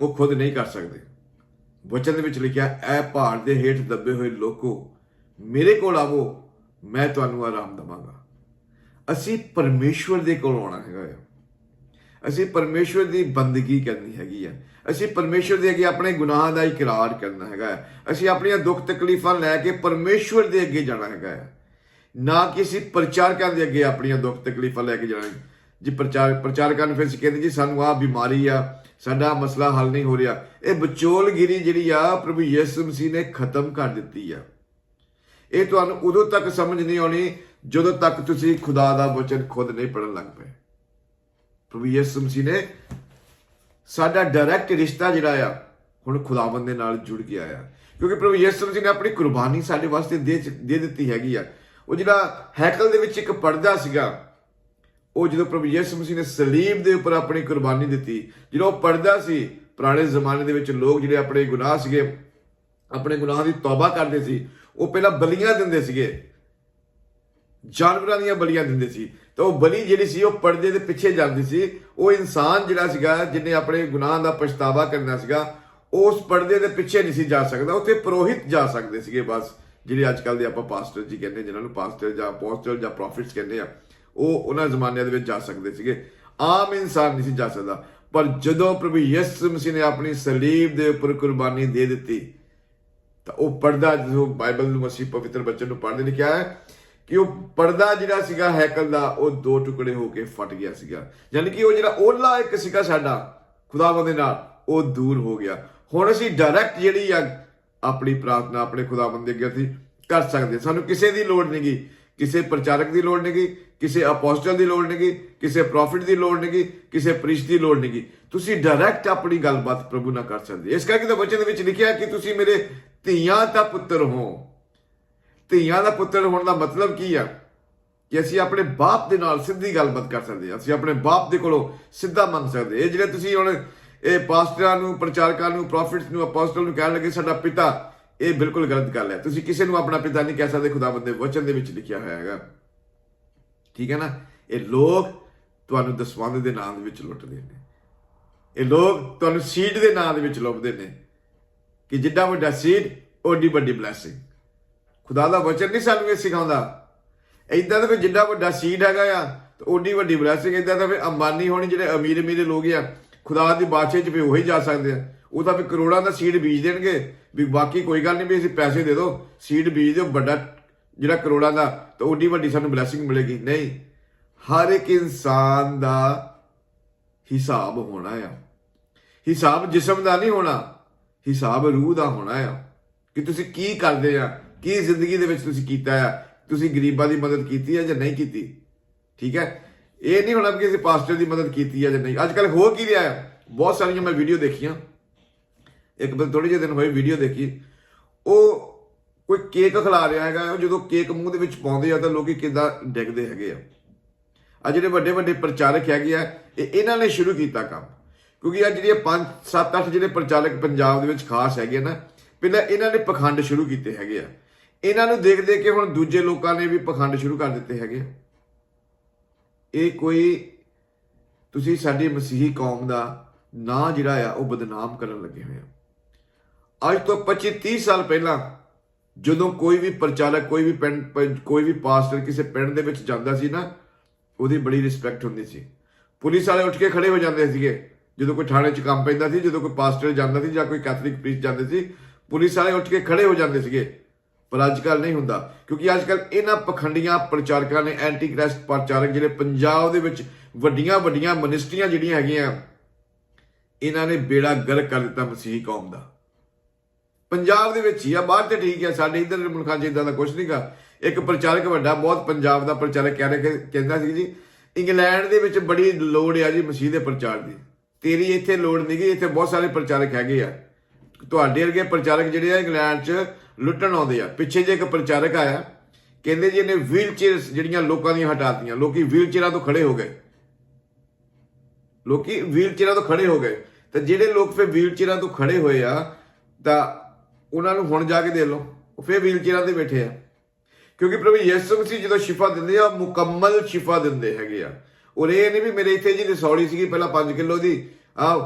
ਉਹ ਖੁਦ ਨਹੀਂ ਕਰ ਸਕਦੇ। ਵਚਨ ਦੇ ਵਿੱਚ ਲਿਖਿਆ ਐ ਪਹਾੜ ਦੇ ਹੇਠ ਦੱਬੇ ਹੋਏ ਲੋਕੋ, ਮੇਰੇ ਕੋਲ ਆਵੋ, ਮੈਂ ਤੁਹਾਨੂੰ ਆਰਾਮ ਦਵਾਂਗਾ। ਅਸੀਂ ਪਰਮੇਸ਼ਵਰ ਦੇ ਕੋਲ ਆਉਣਾ ਹੈਗਾ ਆ। ਅਸੀਂ ਪਰਮੇਸ਼ਵਰ ਦੀ ਬੰਦਗੀ ਕਰਨੀ ਹੈਗੀ ਆ। ਅਸੀਂ ਪਰਮੇਸ਼ਵਰ ਦੇ ਅੱਗੇ ਆਪਣੇ ਗੁਨਾਹਾਂ ਦਾ ਇਕਰਾਰ ਕਰਨਾ ਹੈਗਾ ਆ। ਅਸੀਂ ਆਪਣੀਆਂ ਦੁੱਖ ਤਕਲੀਫਾਂ ਲੈ ਕੇ ਪਰਮੇਸ਼ਵਰ ਦੇ ਅੱਗੇ ਜਾਣਾ ਹੈਗਾ ਆ। ਨਾ ਕਿ ਅਸੀਂ ਪ੍ਰਚਾਰਕਾਂ ਦੇ ਅੱਗੇ ਆਪਣੀਆਂ ਦੁੱਖ ਤਕਲੀਫਾਂ ਲੈ ਕੇ ਜਾਣਾ। ਜੀ, ਪ੍ਰਚਾਰ ਪ੍ਰਚਾਰਕਾਂ ਨੂੰ ਫਿਰ ਅਸੀਂ ਕਹਿੰਦੇ ਜੀ, ਸਾਨੂੰ ਆਹ ਬਿਮਾਰੀ ਆ, ਸਾਡਾ ਮਸਲਾ ਹੱਲ ਨਹੀਂ ਹੋ ਰਿਹਾ। ਇਹ ਵਿਚੋਲਗਿਰੀ ਜਿਹੜੀ ਆ, ਪ੍ਰਭੂ ਯਿਸੂ ਮਸੀਹ ਨੇ ਖਤਮ ਕਰ ਦਿੱਤੀ ਆ। ਇਹ ਤੁਹਾਨੂੰ ਉਦੋਂ ਤੱਕ ਸਮਝ ਨਹੀਂ ਆਉਣੀ, ਜਦੋਂ ਤੱਕ ਤੁਸੀਂ ਖੁਦਾ ਦਾ ਵਚਨ ਖੁਦ ਨਹੀਂ ਪੜਨ ਲੱਗ ਪਏ। ਪ੍ਰਭੂ ਯਿਸੂ ਮਸੀਹ ਨੇ ਸਾਡਾ ਡਾਇਰੈਕਟ ਰਿਸ਼ਤਾ ਜਿਹੜਾ ਆ, ਹੁਣ ਖੁਦਾਵੰਦ ਦੇ ਨਾਲ ਜੁੜ ਗਿਆ ਆ। ਕਿਉਂਕਿ ਪ੍ਰਭੂ ਯਿਸੂ ਮਸੀਹ ਨੇ ਆਪਣੀ ਕੁਰਬਾਨੀ ਸਾਡੇ ਵਾਸਤੇ ਦੇ ਦੇ ਦਿੱਤੀ ਹੈਗੀ ਆ। ਉਹ ਜਿਹੜਾ ਹੈਕਲ ਦੇ ਵਿੱਚ ਇੱਕ ਪਰਦਾ ਸੀਗਾ, ਉਹ ਜਦੋਂ ਪ੍ਰਭੂ ਯਿਸੂ ਮਸੀਹ ਨੇ ਸਲੀਬ ਦੇ ਉੱਪਰ ਆਪਣੀ ਕੁਰਬਾਨੀ ਦਿੱਤੀ, ਜਿਹੜਾ ਉਹ ਪਰਦਾ ਸੀ, ਪੁਰਾਣੇ ਜ਼ਮਾਨੇ ਦੇ ਵਿੱਚ ਲੋਕ ਜਿਹੜੇ ਆਪਣੇ ਗੁਨਾਹ ਸੀਗੇ, ਆਪਣੇ ਗੁਨਾਹ ਦੀ ਤੌਬਾ ਕਰਦੇ ਸੀ, ਉਹ ਪਹਿਲਾਂ ਬਲੀਆਂ ਦਿੰਦੇ ਸੀਗੇ। ਜਾਨਵਰਾਂ ਦੀਆਂ ਬਲੀਆਂ ਦਿੰਦੇ ਸੀ। ਤਾਂ ਉਹ ਬਲੀ ਜਿਹੜੀ ਸੀ, ਉਹ ਪਰਦੇ ਦੇ ਪਿੱਛੇ ਜਾਂਦੀ ਸੀ। ਉਹ ਇਨਸਾਨ ਜਿਹੜਾ ਸੀਗਾ, ਜਿਹਨੇ ਆਪਣੇ ਗੁਨਾਹ ਦਾ ਪਛਤਾਵਾ ਕਰਨਾ ਸੀਗਾ, ਉਸ ਪਰਦੇ ਦੇ ਪਿੱਛੇ ਨਹੀਂ ਸੀ ਜਾ ਸਕਦਾ, ਉੱਥੇ ਪੁਰੋਹਿਤ ਜਾ ਸਕਦੇ ਸੀਗੇ ਬਸ। ਜਿਹੜੇ ਅੱਜ ਕੱਲ ਦੇ ਆਪਾਂ ਪਾਸਟਰ ਜੀ ਕਹਿੰਦੇ, ਜਿਨ੍ਹਾਂ ਨੂੰ ਪਾਸਟਰ ਜਾਂ ਅਪੋਸਟਲ ਜਾਂ ਪ੍ਰੋਫਿਟਸ ਕਹਿੰਦੇ ਆ, ਉਹ ਉਹਨਾਂ ਜ਼ਮਾਨਿਆਂ ਦੇ ਵਿੱਚ ਜਾ ਸਕਦੇ ਸੀਗੇ। ਆਮ ਇਨਸਾਨ ਨਹੀਂ ਸੀ ਜਾ ਸਕਦਾ। ਪਰ ਜਦੋਂ ਪ੍ਰਭੂ ਯਿਸੂ ਮਸੀਹ ਨੇ ਆਪਣੀ ਸਲੀਬ ਦੇ ਉੱਪਰ ਕੁਰਬਾਨੀ ਦੇ ਦਿੱਤੀ, ਤਾਂ ਉਹ ਪਰਦਾ ਜੋ ਬਾਈਬਲ ਨੂੰ ਮਸੀਹ ਪਵਿੱਤਰ ਬੱਚਨ ਨੂੰ ਪੜ੍ਹਦੇ ਲਿਖਿਆ ਹੈ, ਕਿ ਉਹ ਪਰਦਾ ਜਿਹੜਾ ਸੀਗਾ ਹੈਕਲ ਦਾ, ਉਹ ਦੋ ਟੁਕੜੇ ਹੋ ਕੇ ਫਟ ਗਿਆ ਸੀਗਾ। ਯਾਨੀ ਕਿ ਉਹ ਜਿਹੜਾ ਓਲਾ ਇੱਕ ਸੀਗਾ ਸਾਡਾ, ਖੁਦਾਵੰਦ ਦੇ ਨਾਲ, ਉਹ ਦੂਰ ਹੋ ਗਿਆ। ਹੁਣ ਅਸੀਂ ਡਾਇਰੈਕਟ ਜਿਹੜੀ ਆ ਆਪਣੀ ਪ੍ਰਾਰਥਨਾ ਆਪਣੇ ਖੁਦਾਵੰਦ ਦੇ ਅੱਗੇ ਅਸੀਂ ਕਰ ਸਕਦੇ ਸਾਨੂੰ ਕਿਸੇ ਦੀ ਲੋੜ ਨਹੀਂਗੀ ਕਿਸੇ ਪ੍ਰਚਾਰਕ ਦੀ ਲੋੜ ਨਹੀਂਗੀ ਕਿਸੇ ਅਪੋਸਟਲ ਦੀ ਲੋੜ ਨਹੀਂਗੀ ਕਿਸੇ ਪ੍ਰੋਫਿਟ ਦੀ ਲੋੜ ਨਹੀਂਗੀ ਕਿਸੇ ਪ੍ਰੀਸ਼ ਦੀ ਲੋੜ ਨਹੀਂਗੀ ਤੁਸੀਂ ਡਾਇਰੈਕਟ ਆਪਣੀ ਗੱਲਬਾਤ ਪ੍ਰਭੂ ਨਾਲ ਕਰ ਸਕਦੇ ਇਸ ਕਰਕੇ ਤਾਂ ਵਚਨ ਦੇ ਵਿੱਚ ਲਿਖਿਆ ਕਿ ਤੁਸੀਂ ਮੇਰੇ ਧੀਆਂ ਦਾ ਪੁੱਤਰ ਹੋ। ਧੀਆਂ ਦਾ ਪੁੱਤਰ ਹੋਣ ਦਾ ਮਤਲਬ ਕੀ ਆ? ਕਿ ਅਸੀਂ ਆਪਣੇ ਬਾਪ ਦੇ ਨਾਲ ਸਿੱਧੀ ਗੱਲਬਾਤ ਕਰ ਸਕਦੇ ਹਾਂ। ਅਸੀਂ ਆਪਣੇ ਬਾਪ ਦੇ ਕੋਲੋਂ ਸਿੱਧਾ ਮੰਗ ਸਕਦੇ ਇਹ ਜਿਹੜੇ ਤੁਸੀਂ ਹੁਣ ਇਹ ਪਾਸਟਰਾਂ ਨੂੰ, ਪ੍ਰਚਾਰਕਾਂ ਨੂੰ ਪ੍ਰੋਫਿਟਸ ਨੂੰ ਅਪੋਸਟਲ ਨੂੰ ਕਹਿਣ ਲੱਗੇ, ਸਾਡਾ ਪਿਤਾ ਇਹ ਬਿਲਕੁਲ ਗਲਤ ਗੱਲ ਹੈ। ਤੁਸੀਂ ਕਿਸੇ ਨੂੰ ਆਪਣਾ ਪਿਤਾ ਨਹੀਂ ਕਹਿ ਸਕਦੇ, ਖੁਦਾਵੰਦ ਦੇ ਵਚਨ ਦੇ ਵਿੱਚ ਲਿਖਿਆ ਹੋਇਆ ਹੈਗਾ। ਠੀਕ ਹੈ ਨਾ? ਇਹ ਲੋਕ ਤੁਹਾਨੂੰ ਦਸਵੰਧ ਦੇ ਨਾਮ ਦੇ ਵਿੱਚ ਲੁੱਟਦੇ ਨੇ। ਇਹ ਲੋਕ ਤੁਹਾਨੂੰ ਸੀਟ ਦੇ ਨਾਮ ਦੇ ਵਿੱਚ ਲੁੱਟਦੇ ਨੇ ਕਿ ਜਿੱਡਾ ਵੱਡਾ ਸੀਟ ਓਡੀ ਵੱਡੀ ਬਲੇਸਿੰਗ ਖੁਦਾ ਦਾ ਵਚਨ ਨਹੀਂ ਸਾਨੂੰ ਇਹ ਸਿਖਾਉਂਦਾ। ਇਦਾਂ ਦਾ ਕੋਈ ਜਿੱਡਾ ਵੱਡਾ ਸੀਟ ਹੈਗਾ ਆ, ਤੇ ਓਡੀ ਵੱਡੀ ਬਲੇਸਿੰਗ ਇਦਾਂ ਦਾ ਵੀ ਅੰਬਾਨੀ ਹੋਣੀ ਜਿਹੜੇ ਅਮੀਰ ਅਮੀਰ ਲੋਕ ਆ ਖੁਦਾ ਦੀ ਬਾਦਸ਼ਾਹੀ 'ਚ ਵੀ ਉਹੀ ਜਾ ਸਕਦੇ ਆ। ਉਹ ਤਾਂ ਵੀ ਕਰੋੜਾਂ ਦਾ ਸੀਡ ਬੀਜ ਦੇਣਗੇ। ਵੀ ਬਾਕੀ ਕੋਈ ਗੱਲ ਨਹੀਂ ਵੀ ਅਸੀਂ ਪੈਸੇ ਦੇ ਦਿਓ। ਸੀਡ ਬੀਜ ਦਿਓ, ਵੱਡਾ ਜਿਹੜਾ ਕਰੋੜਾਂ ਦਾ, ਤਾਂ ਓਡੀ ਵੱਡੀ ਸਾਨੂੰ ਬਲੇਸਿੰਗ ਮਿਲੇਗੀ। ਨਹੀਂ। ਹਰ ਇੱਕ ਇਨਸਾਨ ਦਾ ਹਿਸਾਬ ਹੋਣਾ ਆ। ਹਿਸਾਬ ਜਿਸਮ ਦਾ ਨਹੀਂ ਹੋਣਾ, ਹਿਸਾਬ ਰੂਹ ਦਾ ਹੋਣਾ ਆ। ਕਿ ਤੁਸੀਂ ਕੀ ਕਰਦੇ ਆ, ਕੀ ਜ਼ਿੰਦਗੀ ਦੇ ਵਿੱਚ ਤੁਸੀਂ ਕੀਤਾ ਆ। ਤੁਸੀਂ ਗਰੀਬਾਂ ਦੀ ਮਦਦ ਕੀਤੀ ਹੈ ਜਾਂ ਨਹੀਂ ਕੀਤੀ? ਠੀਕ ਹੈ? ਇਹ ਨਹੀਂ ਹੋਣਾ ਕਿ ਅਸੀਂ ਪਾਸਟਰ ਦੀ ਮਦਦ ਕੀਤੀ ਹੈ ਜਾਂ ਨਹੀਂ। ਅੱਜ ਕੱਲ ਹੋ ਕੀ ਰਿਹਾ ਹੈ? ਬਹੁਤ ਸਾਰੀਆਂ ਮੈਂ ਵੀਡੀਓ ਦੇਖੀਆਂ। ਇੱਕ ਬੰਦ ਥੋੜੇ ਜਿਹੇ ਦਿਨ ਹੋਏ ਵੀਡੀਓ ਦੇਖੀ। ਉਹ ਕੋਈ ਕੇਕ ਖਿਲਾ ਰਿਹਾ ਹੈਗਾ, ਉਹ ਜਦੋਂ ਕੇਕ ਮੂੰਹ ਦੇ ਵਿੱਚ ਪਾਉਂਦੇ ਆ ਤਾਂ ਲੋਕੀ ਕਿਦਾਂ ਡਿੱਗਦੇ ਹੈਗੇ ਆ। ਆ ਜਿਹੜੇ ਵੱਡੇ ਵੱਡੇ ਪ੍ਰਚਾਰਕ ਹੈਗੇ ਆ, ਇਹ ਇਹਨਾਂ ਨੇ ਸ਼ੁਰੂ ਕੀਤਾ ਕੰਮ। ਕਿਉਂਕਿ ਆ ਜਿਹੜੀਆਂ 5 7 8 ਜਿਹੜੇ ਪ੍ਰਚਾਰਕ ਪੰਜਾਬ ਦੇ ਵਿੱਚ ਖਾਸ ਹੈਗੇ ਨਾ, ਪਹਿਲਾਂ ਇਹਨਾਂ ਨੇ ਪਖੰਡ ਸ਼ੁਰੂ ਕੀਤੇ ਹੈਗੇ ਆ। ਇਹਨਾਂ ਨੂੰ ਦੇਖ ਦੇਖ ਕੇ ਹੁਣ ਦੂਜੇ ਲੋਕਾਂ ਨੇ ਵੀ ਪਖੰਡ ਸ਼ੁਰੂ ਕਰ ਦਿੱਤੇ ਹੈਗੇ ਆ। ਇਹ ਕੋਈ ਤੁਸੀਂ ਸਾਡੀ ਮਸੀਹੀ ਕੌਮ ਦਾ ਨਾਂ ਜਿਹੜਾ ਆ, ਉਹ ਬਦਨਾਮ ਕਰਨ ਲੱਗੇ ਹੋਏ ਆ। ਅੱਜ ਤੋਂ 25 30 ਸਾਲ ਪਹਿਲਾਂ ਜਦੋਂ ਕੋਈ ਵੀ ਪ੍ਰਚਾਰਕ ਕੋਈ ਵੀ ਪਿੰਡ ਪ- ਕੋਈ ਵੀ ਪਾਸਟਰ ਕਿਸੇ ਪਿੰਡ ਦੇ ਵਿੱਚ ਜਾਂਦਾ ਸੀ ਨਾ, ਉਹਦੀ ਬੜੀ ਰਿਸਪੈਕਟ ਹੁੰਦੀ ਸੀ। ਪੁਲਿਸ ਵਾਲੇ ਉੱਠ ਕੇ ਖੜੇ ਹੋ ਜਾਂਦੇ ਸੀਗੇ। ਜਦੋਂ ਕੋਈ ਥਾਣੇ 'ਚ ਕੰਮ ਪੈਂਦਾ ਸੀ, ਜਦੋਂ ਕੋਈ ਪਾਸਟਰ ਜਾਂਦਾ ਸੀ ਜਾਂ ਕੋਈ ਕੈਥੋਲਿਕ ਪ੍ਰੀਸਟ ਜਾਂਦੇ ਸੀ, ਪੁਲਿਸ ਵਾਲੇ ਉੱਠ ਕੇ ਖੜੇ ਹੋ ਜਾਂਦੇ ਸੀਗੇ। ਪਰ ਅੱਜ ਕੱਲ ਨਹੀਂ ਹੁੰਦਾ, ਕਿਉਂਕਿ ਅੱਜ ਕੱਲ ਇਹਨਾਂ ਪਖੰਡੀਆਂ ਪ੍ਰਚਾਰਕਾਂ ਨੇ ਐਂਟੀ ਕ੍ਰਾਈਸਟ ਪ੍ਰਚਾਰਕ ਜਿਹੜੇ ਪੰਜਾਬ ਦੇ ਵਿੱਚ ਵੱਡੀਆਂ ਵੱਡੀਆਂ ਮਿਨਿਸਟਰੀਆਂ ਜਿਹੜੀਆਂ ਹੈਗੀਆਂ, ਇਹਨਾਂ ਨੇ ਬੇੜਾ ਗਰਕ ਕਰ ਦਿੱਤਾ ਮਸੀਹੀ ਕੌਮ ਦਾ। ਪੰਜਾਬ ਦੇ ਵਿੱਚ ਹੀ ਆ ਬਾਹਰ ਤੇ ਠੀਕ ਹੈ ਸਾਡੇ ਇਧਰ ਦੇ ਮੁਲਕਾਂ 'ਚ ਇਦਾਂ ਦਾ ਕੁਝ ਨਹੀਂਗਾ। ਇੱਕ ਪ੍ਰਚਾਰਕ ਵੱਡਾ, ਬਹੁਤ ਪੰਜਾਬ ਦਾ ਪ੍ਰਚਾਰਕ ਕਹਿ ਰਿਹਾ ਕਹਿੰਦਾ ਸੀ ਜੀ, ਇੰਗਲੈਂਡ ਦੇ ਵਿੱਚ ਬੜੀ ਲੋੜ ਆ ਜੀ ਮਸੀਹ ਦੇ ਪ੍ਰਚਾਰ ਦੀ। ਤੇਰੀ ਇੱਥੇ ਲੋੜ ਨਹੀਂਗੀ, ਇੱਥੇ ਬਹੁਤ ਸਾਰੇ ਪ੍ਰਚਾਰਕ ਹੈਗੇ ਆ। ਤੁਹਾਡੇ ਵਰਗੇ ਪ੍ਰਚਾਰਕ ਜਿਹੜੇ ਆ, ਇੰਗਲੈਂਡ 'ਚ ਲੁੱਟਣ ਆਉਂਦੇ ਆ। ਪਿੱਛੇ ਜੇ ਇੱਕ ਪ੍ਰਚਾਰਕ ਆਇਆ, ਕਹਿੰਦੇ ਜੀ ਇਹਨੇ ਵੀਲ ਚੇਅਰਸ ਜਿਹੜੀਆਂ ਲੋਕਾਂ ਦੀਆਂ ਹਟਾਤੀਆਂ ਲੋਕੀ ਵੀਲ ਚੇਅਰਾਂ ਤੋਂ ਖੜੇ ਹੋ ਗਏ। ਲੋਕੀ ਵੀਲ ਚੇਅਰਾਂ ਤੋਂ ਖੜੇ ਹੋ ਗਏ। ਤੇ ਜਿਹੜੇ ਲੋਕ ਫੇ ਵੀਲ ਚੇਅਰਾਂ ਤੋਂ ਖੜੇ ਹੋਏ ਆ, ਤਾਂ ਉਹਨਾਂ ਨੂੰ ਹੁਣ ਜਾ ਕੇ ਦੇ ਲਓ। ਉਹ ਫੇ ਵੀਲ ਚੇਅਰਾਂ ਤੇ ਬੈਠੇ ਆ। ਕਿਉਂਕਿ ਪ੍ਰਭੂ ਯਿਸੂ ਮਸੀਹ ਜਦੋਂ ਸ਼ਿਫਾ ਦਿੰਦੇ ਆ ਮੁਕੰਮਲ ਸ਼ਿਫਾ ਦਿੰਦੇ ਹੈਗੇ ਆ। ਔਰ ਇਹ ਨਹੀਂ ਵੀ ਮੇਰੇ ਇੱਥੇ ਜੀ ਰਸੌਲੀ ਸੀਗੀ, ਪਹਿਲਾਂ 5 ਕਿਲੋ ਦੀ ਆ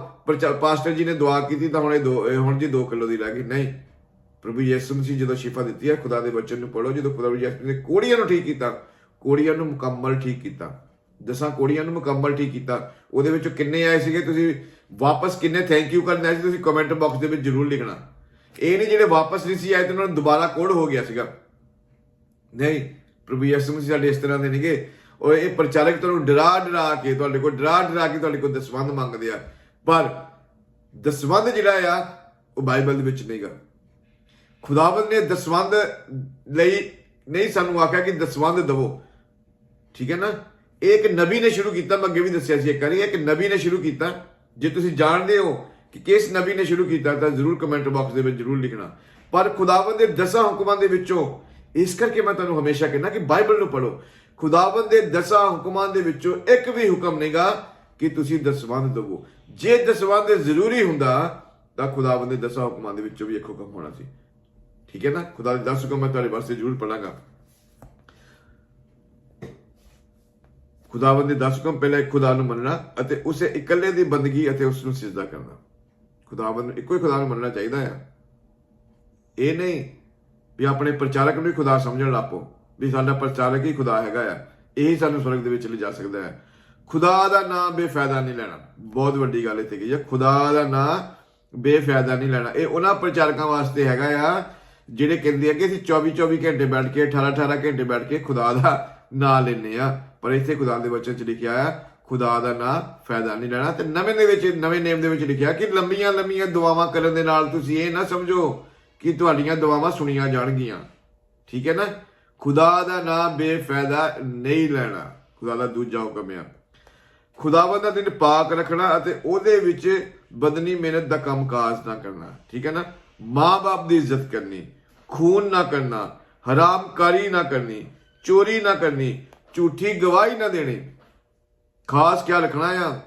ਪਾਸਟਰ ਜੀ ਨੇ ਦੁਆ ਕੀਤੀ, ਤਾਂ ਹੁਣ ਇਹ ਦੋ ਹੁਣ ਜੀ 2 ਕਿਲੋ ਦੀ ਰਹਿ ਗਈ। ਨਹੀਂ। ਪ੍ਰਭੂ ਯਿਸੂ ਮਸੀਹ ਜਦੋਂ ਸ਼ਿਫਾ ਦਿੱਤੀ ਹੈ, ਖੁਦਾ ਦੇ ਬਚਨ ਨੂੰ ਪੜੋ ਜਦੋਂ ਖੁਦਾ ਯਿਸੂ ਨੇ ਕੋੜੀਆਂ ਨੂੰ ਠੀਕ ਕੀਤਾ, ਕੋੜੀਆਂ ਨੂੰ ਮੁਕੰਮਲ ਠੀਕ ਕੀਤਾ। ਦਸਾਂ, ਕੋੜੀਆਂ ਨੂੰ ਮੁਕੰਮਲ ਠੀਕ ਕੀਤਾ। ਉਹਦੇ ਵਿੱਚੋਂ ਕਿੰਨੇ ਆਏ ਸੀਗੇ? ਤੁਸੀਂ ਵਾਪਸ ਕਿੰਨੇ ਥੈਂਕ ਯੂ ਕਰਨਾ ਸੀ? ਤੁਸੀਂ ਕਮੈਂਟ ਬਾਕਸ ਦੇ ਵਿੱਚ ਜ਼ਰੂਰ ਲਿਖਣਾ। ਇਹ ਨਹੀਂ ਜਿਹੜੇ ਵਾਪਸ ਨਹੀਂ ਸੀ ਆਏ, ਤੇ ਉਹਨਾਂ ਨੂੰ ਦੁਬਾਰਾ ਕੋੜ ਹੋ ਗਿਆ ਸੀਗਾ। ਨਹੀਂ, ਪ੍ਰਭੂ ਯਿਸੂ ਮਸੀਹ ਸਾਡੇ ਇਸ ਤਰ੍ਹਾਂ ਦੇ ਨਹੀਂਗੇ ਉਹ ਇਹ ਪ੍ਰਚਾਰਕ ਤੁਹਾਨੂੰ ਡਰਾ ਡਰਾ ਕੇ ਤੁਹਾਡੇ ਕੋਲ, ਡਰਾ ਡਰਾ ਕੇ ਤੁਹਾਡੇ ਕੋਲ ਦਸਵੰਦ ਮੰਗਦੇ ਆ। ਪਰ ਦਸਵੰਦ ਜਿਹੜਾ ਆ, ਉਹ ਬਾਈਬਲ ਦੇ ਵਿੱਚ ਨਹੀਂਗਾ। ਖੁਦਾਵੰਦ ਨੇ ਦਸਵੰਦ ਲਈ ਨਹੀਂ ਸਾਨੂੰ ਆਖਿਆ ਕਿ ਦਸਵੰਦ ਦਵੋ। ਠੀਕ ਹੈ ਨਾ? ਇਹ ਇੱਕ ਨਬੀ ਨੇ ਸ਼ੁਰੂ ਕੀਤਾ, ਮੈਂ ਅੱਗੇ ਵੀ ਦੱਸਿਆ ਸੀ ਇੱਕ ਵਾਰੀ ਇੱਕ ਨਬੀ ਨੇ ਸ਼ੁਰੂ ਕੀਤਾ। ਜੇ ਤੁਸੀਂ ਜਾਣਦੇ ਹੋ ਕਿ ਕਿਸ ਨਬੀ ਨੇ ਸ਼ੁਰੂ ਕੀਤਾ, ਤਾਂ ਜ਼ਰੂਰ ਕਮੈਂਟ ਬਾਕਸ ਦੇ ਵਿੱਚ ਜ਼ਰੂਰ ਲਿਖਣਾ। ਪਰ ਖੁਦਾਵੰਦ ਦੇ ਦਸਾਂ ਹੁਕਮਾਂ ਦੇ ਵਿੱਚੋਂ, ਇਸ ਕਰਕੇ ਮੈਂ ਤੁਹਾਨੂੰ ਹਮੇਸ਼ਾ ਕਹਿੰਦਾ ਕਿ ਬਾਈਬਲ ਨੂੰ ਪੜੋ ਖੁਦਾਵੰਦ ਦੇ ਦਸਾਂ ਹੁਕਮਾਂ ਦੇ ਵਿੱਚੋਂ ਇੱਕ ਵੀ ਹੁਕਮ ਨਹੀਂਗਾ ਕਿ ਤੁਸੀਂ ਦਸਵੰਦ ਦਵੋ। ਜੇ ਦਸਵੰਦ ਜ਼ਰੂਰੀ ਹੁੰਦਾ, ਤਾਂ ਖੁਦਾਵੰਦ ਦੇ ਦਸਾਂ ਹੁਕਮਾਂ ਦੇ ਵਿੱਚੋਂ ਵੀ ਇੱਕ ਹੁਕਮ ਹੋਣਾ ਸੀ। ਠੀਕ ਹੈ ਨਾ? ਖੁਦਾ ਦੇ ਦਸ ਹੁਕਮ ਮੈਂ ਤੁਹਾਡੇ ਵਾਸਤੇ ਜ਼ਰੂਰ ਪੜਾਂਗਾ ਖੁਦਾਵੰਦ ਦੇ ਦਸ ਹੁਕਮ ਪਹਿਲਾਂ ਖੁਦਾ ਨੂੰ ਮੰਨਣਾ ਅਤੇ ਉਸੇ ਇਕੱਲੇ ਦੀ ਬੰਦਗੀ ਅਤੇ ਉਸ ਨੂੰ ਸਿਜਦਾ ਕਰਨਾ। ਖੁਦਾਵੰਦ ਨੂੰ ਇੱਕੋ ਹੀ ਖੁਦਾ ਨੂੰ ਮੰਨਣਾ ਚਾਹੀਦਾ ਆ। ਇਹ ਨਹੀਂ ਵੀ ਆਪਣੇ ਪ੍ਰਚਾਰਕ ਨੂੰ ਵੀ ਖੁਦਾ ਸਮਝਣ ਲੱਪੋ ਵੀ ਸਾਡਾ ਪ੍ਰਚਾਰਕ ਹੀ ਖੁਦਾ ਹੈਗਾ ਆ। ਇਹੀ ਸਾਨੂੰ ਸਵਰਗ ਦੇ ਵਿੱਚ ਲਿਜਾ ਸਕਦਾ ਹੈ ਖੁਦਾ ਦਾ ਨਾਮ ਬੇਫਾਇਦਾ ਨਹੀਂ ਲੈਣਾ। ਬਹੁਤ ਵੱਡੀ ਗੱਲ ਇੱਥੇ ਕੀ ਹੈ ਖੁਦਾ ਦਾ ਨਾਮ ਬੇਫਾਇਦਾ ਨਹੀਂ ਲੈਣਾ। ਇਹ ਉਹਨਾਂ ਪ੍ਰਚਾਰਕਾਂ ਵਾਸਤੇ ਹੈਗਾ ਆ ਜਿਹੜੇ ਕਹਿੰਦੇ ਆ ਕਿ ਅਸੀਂ 24 24 ਘੰਟੇ ਬੈਠ ਕੇ 18 18 ਘੰਟੇ ਬੈਠ ਕੇ ਖੁਦਾ ਦਾ ਨਾਮ ਲੈਨੇ ਆ। ਪਰ ਇੱਥੇ ਖੁਦਾ ਦੇ ਵਚਨ ਚ ਲਿਖਿਆ ਆ, ਖੁਦਾ ਦਾ ਨਾਮ ਫਾਇਦਾ ਨਹੀਂ ਲੈਣਾ। ਤੇ ਨਵੇਂ ਦੇ ਵਿੱਚ, ਨਵੇਂ ਨੇਮ ਦੇ ਵਿੱਚ ਲਿਖਿਆ ਕਿ ਲੰਮੀਆਂ ਲੰਮੀਆਂ ਦੁਆਵਾਂ ਕਰਨ ਦੇ ਨਾਲ ਤੁਸੀਂ ਇਹ ਨਾ ਸਮਝੋ ਕਿ ਤੁਹਾਡੀਆਂ ਦੁਆਵਾਂ ਸੁਣੀਆਂ ਜਾਣਗੀਆਂ। ਠੀਕ ਹੈ ਨਾ? ਖੁਦਾ ਦਾ ਨਾਮ ਬੇਫਾਇਦਾ ਨਹੀਂ ਲੈਣਾ। ਖੁਦਾ ਦਾ ਦੂਜਾ ਹੁਕਮ ਹੈ ਖੁਦਾਵੰਦ ਦਾ ਦਿਨ ਪਾਕ ਰੱਖਣਾ ਅਤੇ ਉਹਦੇ ਵਿੱਚ ਬਦਨੀ ਮਿਹਨਤ ਦਾ ਕੰਮਕਾਜ ਨਾ ਕਰਨਾ। ਠੀਕ ਹੈ ਨਾ? ਮਾਂ-ਬਾਪ ਦੀ ਇੱਜ਼ਤ ਕਰਨੀ। ਖੂਨ ਨਾ ਕਰਨਾ, ਹਰਾਮਕਾਰੀ ਨਾ ਕਰਨੀ, ਚੋਰੀ ਨਾ ਕਰਨੀ, ਝੂਠੀ ਗਵਾਹੀ ਨਾ ਦੇਣੀ। ਖਾਸ ਖਿਆਲ ਰੱਖਣਾ ਆ।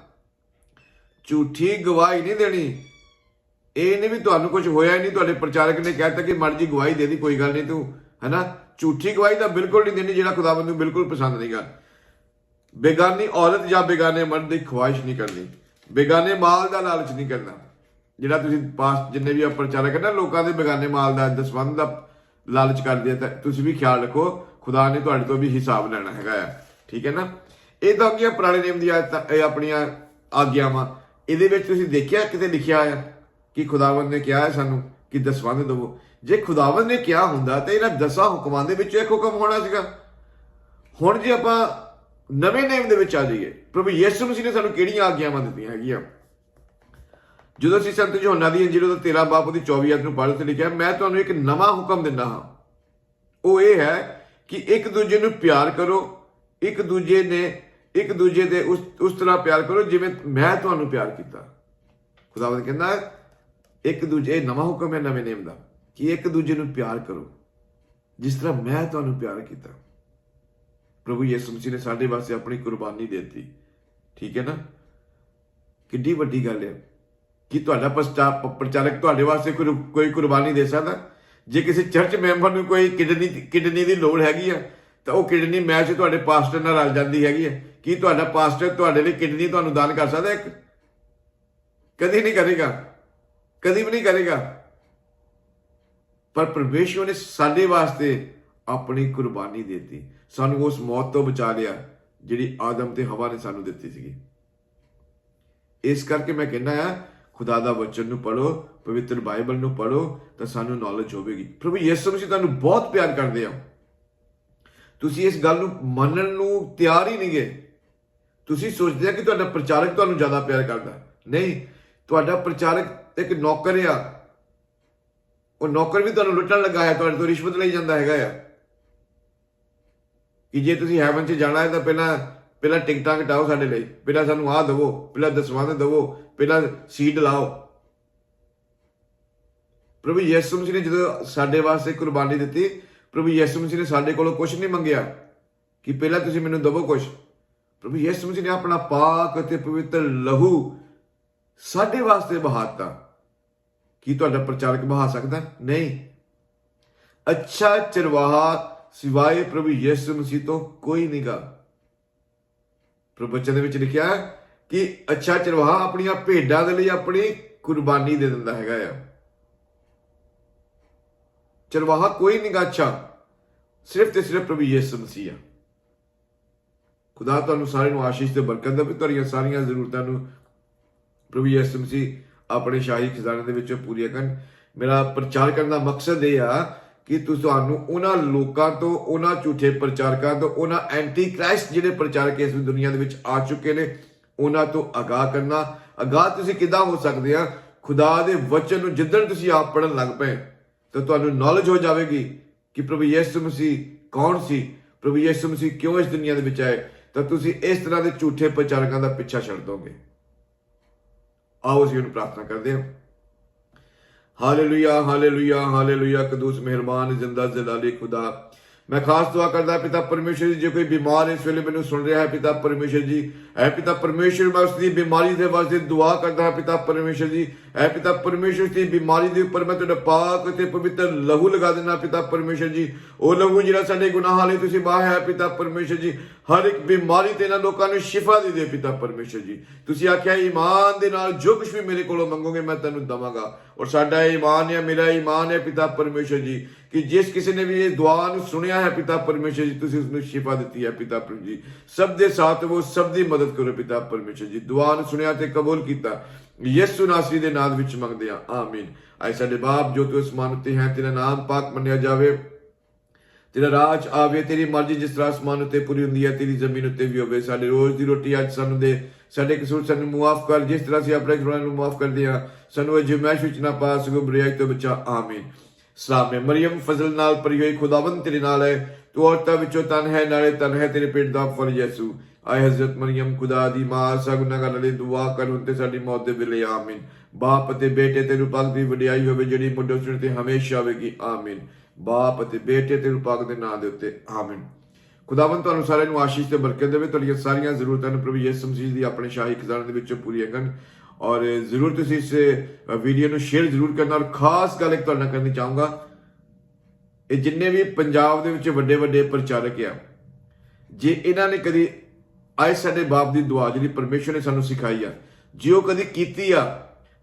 ਝੂਠੀ ਗਵਾਹੀ ਨਹੀਂ ਦੇਣੀ। ਇਹ ਨਹੀਂ ਵੀ ਤੁਹਾਨੂੰ ਕੁਝ ਹੋਇਆ ਨਹੀਂ, ਤੁਹਾਡੇ ਪ੍ਰਚਾਰਕ ਨੇ ਕਹਿਤਾ ਕਿ ਮਰਜ਼ੀ ਗਵਾਹੀ ਦੇ ਦੀ, ਕੋਈ ਗੱਲ ਨਹੀਂ ਤੂੰ, ਹੈਨਾ? ਝੂਠੀ ਗਵਾਹੀ ਤਾਂ ਬਿਲਕੁਲ ਨਹੀਂ ਦੇਣੀ ਜਿਹੜਾ ਖੁਦਾਵੰਦ ਨੂੰ ਬਿਲਕੁਲ ਪਸੰਦ ਨਹੀਂਗਾ ਬੇਗਾਨੀ ਔਰਤ ਜਾਂ ਬੇਗਾਨੇ ਮਰਦ ਦੀ ਖੁਆਇਸ਼ ਨਹੀਂ ਕਰਨੀ। ਬੇਗਾਨੇ ਮਾਲ ਦਾ ਲਾਲਚ ਨਹੀਂ ਕਰਨਾ। ਜਿਹੜਾ ਤੁਸੀਂ ਪਾਸ ਜਿੰਨੇ ਵੀ ਆ ਪ੍ਰਚਾਰਕ ਹੈ ਨਾ ਲੋਕਾਂ ਦੇ ਬੇਗਾਨੇ ਮਾਲ ਦਾ ਦਸਵੰਦ ਦਾ ਲਾਲਚ ਕਰਦੇ ਆ, ਤਾਂ ਤੁਸੀਂ ਵੀ ਖਿਆਲ ਰੱਖੋ, ਖੁਦਾ ਨੇ ਤੁਹਾਡੇ ਤੋਂ ਵੀ ਹਿਸਾਬ ਲੈਣਾ ਹੈਗਾ ਆ। ਠੀਕ ਹੈ ਨਾ? ਇਹ ਤਾਂ ਹੋ ਪੁਰਾਣੇ ਨਿਯਮ ਦੀਆਂ ਆਪਣੀਆਂ ਆਗਿਆਵਾਂ। ਇਹਦੇ ਵਿੱਚ ਤੁਸੀਂ ਦੇਖਿਆ, ਕਿਤੇ ਲਿਖਿਆ ਆ ਕਿ ਖੁਦਾਵੰਦ ਨੇ ਕਿਹਾ ਹੈ ਸਾਨੂੰ ਕਿ ਦਸਵੰਦ ਦੇਵੋ। ਜੇ ਖੁਦਾਵੰਦ ਨੇ ਕਿਹਾ ਹੁੰਦਾ, ਤਾਂ ਇਹਨਾਂ ਦਸਾਂ ਹੁਕਮਾਂ ਦੇ ਵਿੱਚੋਂ ਇੱਕ ਹੁਕਮ ਹੋਣਾ ਸੀਗਾ। ਹੁਣ ਜੇ ਆਪਾਂ ਨਵੇਂ ਨੇਮ ਦੇ ਵਿੱਚ ਆ ਜਾਈਏ, ਪ੍ਰਭੂ ਯਿਸੂ ਮਸੀਹ ਨੇ ਸਾਨੂੰ ਕਿਹੜੀਆਂ ਆਗਿਆਵਾਂ ਦਿੱਤੀਆਂ ਹੈਗੀਆਂ? ਜਦੋਂ ਅਸੀਂ ਸੰਤ ਯੋਹੰਨਾ ਦੀ ਇੰਜੀਲ ਦਾ 13 ਬਾਪ ਦੀ 24 ਅਧ ਨੂੰ ਪੜ੍ਹਦੇ ਤੇ ਲਿਖਿਆ, ਮੈਂ ਤੁਹਾਨੂੰ ਇੱਕ ਨਵਾਂ ਹੁਕਮ ਦਿੰਦਾ ਹਾਂ। ਉਹ ਇਹ ਹੈ ਕਿ ਇੱਕ ਦੂਜੇ ਨੂੰ ਪਿਆਰ ਕਰੋ, ਇੱਕ ਦੂਜੇ ਨੇ, ਇੱਕ ਦੂਜੇ ਦੇ ਉਸ ਉਸ ਤਰ੍ਹਾਂ ਪਿਆਰ ਕਰੋ ਜਿਵੇਂ ਮੈਂ ਤੁਹਾਨੂੰ ਪਿਆਰ ਕੀਤਾ। ਖੁਦਾਵੰਦ ਕਹਿੰਦਾ ਇੱਕ ਦੂਜੇ, ਇਹ ਨਵਾਂ ਹੁਕਮ ਹੈ ਨਵੇਂ ਨੇਮ ਦਾ, ਕਿ ਇੱਕ ਦੂਜੇ ਨੂੰ ਪਿਆਰ ਕਰੋ, ਜਿਸ ਤਰ੍ਹਾਂ ਮੈਂ ਤੁਹਾਨੂੰ ਪਿਆਰ ਕੀਤਾ। ਪ੍ਰਭੂ ਯਿਸੂ ਮਸੀਹ ਨੇ ਸਾਡੇ ਵਾਸਤੇ ਆਪਣੀ ਕੁਰਬਾਨੀ ਦੇ ਦਿੱਤੀ। ਠੀਕ ਹੈ ਨਾ? ਕਿੱਡੀ ਵੱਡੀ ਗੱਲ ਹੈ। ਕੀ ਤੁਹਾਡਾ ਪਸਤਾ ਪ੍ਰਚਾਰਕ ਤੁਹਾਡੇ ਵਾਸਤੇ ਕੋਈ ਕੋਈ ਕੁਰਬਾਨੀ ਦੇ ਸਕਦਾ? ਜੇ ਕਿਸੇ ਚਰਚ ਮੈਂਬਰ ਨੂੰ ਕੋਈ ਕਿਡਨੀ ਕਿਡਨੀ ਦੀ ਲੋੜ ਹੈਗੀ ਆ, ਤਾਂ ਉਹ ਕਿਡਨੀ ਮੈਚ ਤੁਹਾਡੇ ਪਾਸਟਰ ਨਾਲ ਰਲ ਜਾਂਦੀ ਹੈਗੀ ਹੈ ਕੀ ਤੁਹਾਡਾ ਪਾਸਟਰ ਤੁਹਾਡੇ ਲਈ ਕਿਡਨੀ ਤੁਹਾਨੂੰ ਦਾਨ ਕਰ ਸਕਦਾ ਇੱਕ? ਕਦੀ ਨਹੀਂ ਕਰੇਗਾ। ਕਦੀ ਵੀ ਨਹੀਂ ਕਰੇਗਾ। ਪਰ ਪਰਮੇਸ਼ਵਰ ਨੇ ਸਾਡੇ ਵਾਸਤੇ ਆਪਣੀ ਕੁਰਬਾਨੀ ਦਿੱਤੀ। ਸਾਨੂੰ ਉਸ ਮੌਤ ਤੋਂ ਬਚਾ ਲਿਆ, ਜਿਹੜੀ ਆਦਮ ਤੇ ਹਵਾ ਨੇ ਸਾਨੂੰ ਦਿੱਤੀ ਸੀਗੀ। ਇਸ ਕਰਕੇ ਮੈਂ ਕਹਿੰਦਾ ਆ ਖੁਦਾ ਦਾ ਵਚਨ ਨੂੰ ਪੜੋ ਪਵਿੱਤਰ ਬਾਈਬਲ ਨੂੰ ਪੜੋ ਤਾਂ ਸਾਨੂੰ ਨੌਲੇਜ ਹੋਵੇਗੀ। ਪ੍ਰਭੂ ਯਿਸੂ ਮਸੀਹ ਤੁਹਾਨੂੰ ਬਹੁਤ ਪਿਆਰ ਕਰਦੇ ਆ। ਤੁਸੀਂ ਇਸ ਗੱਲ ਨੂੰ ਮੰਨਣ ਨੂੰ ਤਿਆਰ ਹੀ ਨਹੀਂਗੇ ਤੁਸੀਂ ਸੋਚਦੇ ਆ ਕਿ ਤੁਹਾਡਾ ਪ੍ਰਚਾਰਕ ਤੁਹਾਨੂੰ ਜ਼ਿਆਦਾ ਪਿਆਰ ਕਰਦਾ ਨਹੀਂ, ਤੁਹਾਡਾ ਪ੍ਰਚਾਰਕ ਇੱਕ ਨੌਕਰ ਆ। ਉਹ ਨੌਕਰ ਵੀ ਤੁਹਾਨੂੰ ਲੁੱਟਣ ਲੱਗਾ ਹੈ, ਤੁਹਾਡੇ ਤੋਂ ਰਿਸ਼ਵਤ ਲਈ ਜਾਂਦਾ ਹੈਗਾ ਆ। ਕਿ ਜੇ ਤੁਸੀਂ ਹੈਵਨ 'ਚ ਜਾਣਾ ਹੈ, ਤਾਂ ਪਹਿਲਾਂ ਪਹਿਲਾਂ ਟਿਕਟਾਂ ਕਟਾਓ ਸਾਡੇ ਲਈ, ਪਹਿਲਾਂ ਸਾਨੂੰ ਆਹ ਦਿਵੋ, ਪਹਿਲਾਂ ਦਸਵੰਧ ਦਿਵੋ, ਪਹਿਲਾਂ ਸੀਟ ਲਾਓ। ਪ੍ਰਭੂ ਯਿਸੂ ਮਸੀਹ ਨੇ ਜਦੋਂ ਸਾਡੇ ਵਾਸਤੇ ਕੁਰਬਾਨੀ ਦਿੱਤੀ, ਪ੍ਰਭੂ ਯਿਸੂ ਮਸੀਹ ਨੇ ਸਾਡੇ ਕੋਲੋਂ ਕੁਝ ਨਹੀਂ ਮੰਗਿਆ ਕਿ ਪਹਿਲਾਂ ਤੁਸੀਂ ਮੈਨੂੰ ਦਵੋ ਕੁਝ ਪ੍ਰਭੂ ਯਿਸੂ ਮਸੀਹ ਨੇ ਆਪਣਾ ਪਾਕ ਅਤੇ ਪਵਿੱਤਰ ਲਹੂ ਸਾਡੇ ਵਾਸਤੇ ਬਹਾਤਾ ਕੀ ਤੁਹਾਡਾ ਪ੍ਰਚਾਰਕ ਬਹਾ ਸਕਦਾ? ਨਹੀਂ। ਅੱਛਾ ਚਰਵਾਹਾ ਸਿਵਾਏ ਪ੍ਰਭੂ ਯਿਸੂ ਮਸੀਹ ਤੋਂ ਕੋਈ ਨਹੀਂਗਾ ਪ੍ਰਭੂ ਦੇ ਵਿੱਚ ਲਿਖਿਆ ਕਿ ਅੱਛਾ ਚਰਵਾਹਾ ਆਪਣੀਆਂ ਭੇਡਾਂ ਦੇ ਲਈ ਆਪਣੀ ਕੁਰਬਾਨੀ ਦੇ ਦਿੰਦਾ ਹੈਗਾ ਆ। ਚਰਵਾਹਾ ਕੋਈ ਨਹੀਂਗਾ ਅੱਛਾ। ਸਿਰਫ ਤੇ ਸਿਰਫ ਪ੍ਰਭੂ ਯਿਸੂ ਮਸੀਹ ਆ। ਖੁਦਾ ਤੁਹਾਨੂੰ ਸਾਰਿਆਂ ਨੂੰ ਆਸ਼ੀਸ਼ ਤੇ ਬਰਕਤ ਦੇਵੇ। ਤੁਹਾਡੀਆਂ ਸਾਰੀਆਂ ਜ਼ਰੂਰਤਾਂ ਨੂੰ ਪ੍ਰਭੂ ਯਿਸੂ ਮਸੀਹ ਆਪਣੇ ਸ਼ਾਹੀ ਖਜ਼ਾਨੇ ਦੇ ਵਿੱਚੋਂ ਪੂਰੀਆਂ ਕਰਨ। ਮੇਰਾ ਪ੍ਰਚਾਰ ਕਰਨ ਦਾ ਮਕਸਦ ਇਹ ਆ ਕਿ ਤੁਸੀਂ ਤੁਹਾਨੂੰ ਉਹਨਾਂ ਲੋਕਾਂ ਤੋਂ, ਉਹਨਾਂ ਝੂਠੇ ਪ੍ਰਚਾਰਕਾਂ ਤੋਂ, ਉਹਨਾਂ ਐਂਟੀ ਕ੍ਰਾਈਸਟ ਜਿਹੜੇ ਪ੍ਰਚਾਰਕ ਇਸ ਦੁਨੀਆ ਦੇ ਵਿੱਚ ਆ ਚੁੱਕੇ ਨੇ, ਉਹਨਾਂ ਤੋਂ ਅਗਾਹ ਕਰਨਾ। ਅਗਾਹ ਤੁਸੀਂ ਕਿੱਦਾਂ ਹੋ ਸਕਦੇ ਆ? ਖੁਦਾ ਦੇ ਵਚਨ ਨੂੰ ਜਿੱਦਣ ਤੁਸੀਂ ਆਪ ਪੜਨ ਲੱਗ ਪਏ, ਤਾਂ ਤੁਹਾਨੂੰ ਨੌਲੇਜ ਹੋ ਜਾਵੇਗੀ ਕਿ ਪ੍ਰਭੂ ਯਿਸੂ ਮਸੀਹ ਕੌਣ ਸੀ? ਪ੍ਰਭੂ ਯਿਸੂ ਮਸੀਹ ਕਿਉਂ ਇਸ ਦੁਨੀਆ ਦੇ ਵਿੱਚ ਆਏ? ਤਾਂ ਤੁਸੀਂ ਇਸ ਤਰ੍ਹਾਂ ਦੇ ਝੂਠੇ ਪ੍ਰਚਾਰਕਾਂ ਦਾ ਪਿੱਛਾ ਛੱਡ ਦੋਗੇ। ਆਓ ਅਸੀਂ ਉਹਨੂੰ ਪ੍ਰਾਰਥਨਾ ਕਰਦੇ ਹਾਂ। ਹਾਲੇਲੂਇਆ ਹਾਲੇਲੂਇਆ ਹਾਲੇਲੂਇਆ ਕਦੂਸ ਮਿਹਰਬਾਨ ਜ਼ਿੰਦਾ ਜਲਾਲੀ ਖੁਦਾ ਮੈਂ ਖਾਸ ਦੁਆ ਕਰਦਾ ਪਿਤਾ ਪਰਮੇਸ਼ਰ ਜੀ, ਜੇ ਕੋਈ ਬਿਮਾਰ ਇਸ ਵੇਲੇ ਮੈਨੂੰ ਸੁਣ ਰਿਹਾ ਹੈ, ਪਿਤਾ ਪਰਮੇਸ਼ਰ ਜੀ। ਐ ਪਿਤਾ ਪਰਮੇਸ਼ਰ ਮੈਂ ਉਸ ਦੀ ਬਿਮਾਰੀ ਦੇ ਵਾਸਤੇ ਦੁਆ ਕਰਦਾ ਹਾਂ ਪਿਤਾ ਪਰਮੇਸ਼ਰ ਜੀ। ਐ ਪਿਤਾ ਪਰਮੇਸ਼ਰ ਦੀ ਬਿਮਾਰੀ ਦੇ ਉੱਪਰ ਮੈਂ ਤੁਹਾਡਾ ਪਾਕ ਤੇ ਪਵਿੱਤਰ ਲਹੂ ਲਗਾ ਦੇਣਾ ਪਿਤਾ ਪਰਮੇਸ਼ਰ ਜੀ। ਉਹ ਲਹੂ ਜਿਹੜਾ ਸਾਡੇ ਗੁਨਾਹਾਂ ਲਈ ਤੁਸੀਂ ਬਾਹ ਹੈ ਪਿਤਾ ਪਰਮੇਸ਼ਰ ਜੀ। ਹਰ ਇੱਕ ਬਿਮਾਰੀ ਤੇ ਇਹਨਾਂ ਲੋਕਾਂ ਨੂੰ ਸ਼ਿਫਾ ਦੇ ਦੇ ਪਿਤਾ ਪਰਮੇਸ਼ਰ ਜੀ। ਤੁਸੀਂ ਆਖਿਆ, ਈਮਾਨ ਦੇ ਨਾਲ ਜੋ ਕੁਝ ਵੀ ਮੇਰੇ ਕੋਲੋਂ ਮੰਗੋਗੇ ਮੈਂ ਤੁਹਾਨੂੰ ਦਵਾਂਗਾ। ਔਰ ਸਾਡਾ ਈਮਾਨ ਹੈ, ਮੇਰਾ ਈਮਾਨ ਹੈ ਪਿਤਾ ਪਰਮੇਸ਼ਰ ਜੀ, ਕਿ ਜਿਸ ਕਿਸੇ ਨੇ ਵੀ ਇਹ ਦੁਆ ਨੂੰ ਸੁਣਿਆ ਹੈ ਪਿਤਾ ਪਰਮੇਸ਼ਰ ਜੀ, ਤੁਸੀਂ ਉਸ ਨੂੰ ਸ਼ਿਫਾ ਦਿੱਤੀ ਹੈ ਪਿਤਾ ਪ੍ਰਭੂ ਜੀ। ਸਭ ਦੇ ਸਾਥ ਉਹ ਸਭ ਦੀ ਮਦਦ ਕਰੋ ਪਿਤਾ ਪਰਮੇਸ਼ਰ ਜੀ। ਦੁਆ ਨੂੰ ਸੁਣਿਆ ਤੇ ਕਬੂਲ ਕੀਤਾ। ਯਿਸੂ ਨਾਸਰੀ ਦੇ ਨਾਮ ਵਿੱਚ ਮੰਗਦੇ ਹਾਂ। ਆਮੀਨ। ਆਏ ਸਾਡੇ ਬਾਪ ਜੋ ਤੂੰ ਅਸਮਾਨ ਉੱਤੇ ਹੈ, ਤੇਰਾ ਨਾਮ ਪਾਕ ਮੰਨਿਆ ਜਾਵੇ, ਤੇਰਾ ਰਾਜ ਆਵੇ, ਤੇਰੀ ਮਰਜ਼ੀ ਜਿਸ ਤਰ੍ਹਾਂ ਅਸਮਾਨ ਉੱਤੇ ਪੂਰੀ ਹੁੰਦੀ ਹੈ, ਤੇਰੀ ਜ਼ਮੀਨ ਉੱਤੇ ਵੀ ਹੋਵੇ। ਸਾਡੇ ਰੋਜ਼ ਦੀ ਰੋਟੀ ਅੱਜ ਸਾਨੂੰ ਦੇ, ਸਾਡੇ ਕਸੂਰ ਸਾਨੂੰ ਮੁਆਫ ਕਰ, ਜਿਸ ਤਰ੍ਹਾਂ ਅਸੀਂ ਆਪਣੇ ਗੁਨਾਹਾਂ ਨੂੰ ਮੁਆਫ ਕਰਦੇ ਹਾਂ, ਸਾਨੂੰ ਅਜਮਾਇਸ਼ ਵਿੱਚ ਨਾ ਪਾ ਸਕੋ, ਬੁਰਾਈ ਤੋਂ ਬਚਾ। ਆਮੀਨ। ਸਲਾਮ ਹੈ। ਮਰੀਮ, ਫਜ਼ਲ ਨਾਲ ਭਰੀ ਹੋਈ ਖੁਦਾਵੰਦ ਤੇਰੇ ਨਾਲ ਹੈ। ਤੂੰ ਔਰਤਾਂ ਵਿੱਚੋਂ ਤਨ ਹੈ, ਨਾਲੇ ਤਨ ਹੈ ਤੇਰੇ ਪੇਟ ਦਾ ਫਲ ਯਿਸੂ। ਆਏ ਹਜ਼ਰਤ ਮਰੀਮ, ਖੁਦਾ ਦੀ ਮਾਂ ਸਗੁਨਾਹਗਾਰਾਂ ਲਈ ਦੁਆ ਕਰਨ ਤੇ ਸਾਡੀ ਮੌਤ ਦੇ ਵੇਲੇ, ਆਮੀਨ। ਬਾਪ ਅਤੇ ਬੇਟੇ ਤੇ ਰੂਪਕ ਦੀ ਵਡਿਆਈ ਹੋਵੇ, ਜਿਹੜੀ ਮੁੱਢੋਂ ਸੁਣ ਤੇ ਹਮੇਸ਼ਾ ਹੋਵੇਗੀ, ਆਮੀਨ। ਬਾਪ ਅਤੇ ਬੇਟੇ ਤੇ ਰੂਪਕ ਦੇ ਨਾਂ ਦੇ ਉੱਤੇ, ਆਮੀਨ। ਖੁਦਾਵੰਦ, ਤੁਹਾਨੂੰ ਸਾਰਿਆਂ ਨੂੰ ਆਸ਼ੀਸ਼ ਤੇ ਬਰਕਤ ਦੇਵੇ। ਤੁਹਾਡੀਆਂ ਸਾਰੀਆਂ ਜ਼ਰੂਰਤਾਂ ਨੂੰ ਪ੍ਰਭੂ ਯਿਸੂ ਮਸੀਹ ਦੀ ਆਪਣੇ ਸ਼ਾਹੀ ਖਜ਼ਾਨੇ ਦੇ ਵਿੱਚੋਂ ਪੂਰੀਆਂ ਕਰਨ। ਔਰ ਜ਼ਰੂਰ ਤੁਸੀਂ ਇਸ ਵੀਡੀਓ ਨੂੰ ਸ਼ੇਅਰ ਜ਼ਰੂਰ ਕਰਨਾ ਔਰ ਖਾਸ ਗੱਲ ਇੱਕ ਤੁਹਾਡੇ ਨਾਲ ਕਰਨੀ ਚਾਹੂੰਗਾ। ਇਹ ਜਿੰਨੇ ਵੀ ਪੰਜਾਬ ਦੇ ਵਿੱਚ ਵੱਡੇ ਵੱਡੇ ਪ੍ਰਚਾਰਕ ਆ, ਜੇ ਇਹਨਾਂ ਨੇ ਕਦੀ ਅੱਜ ਸਾਡੇ ਬਾਪ ਦੀ ਦੁਆ ਜਿਹੜੀ ਪਰਮੇਸ਼ਰ ਨੇ ਸਾਨੂੰ ਸਿਖਾਈ ਆ। ਜੇ ਉਹ ਕਦੀ ਕੀਤੀ ਆ,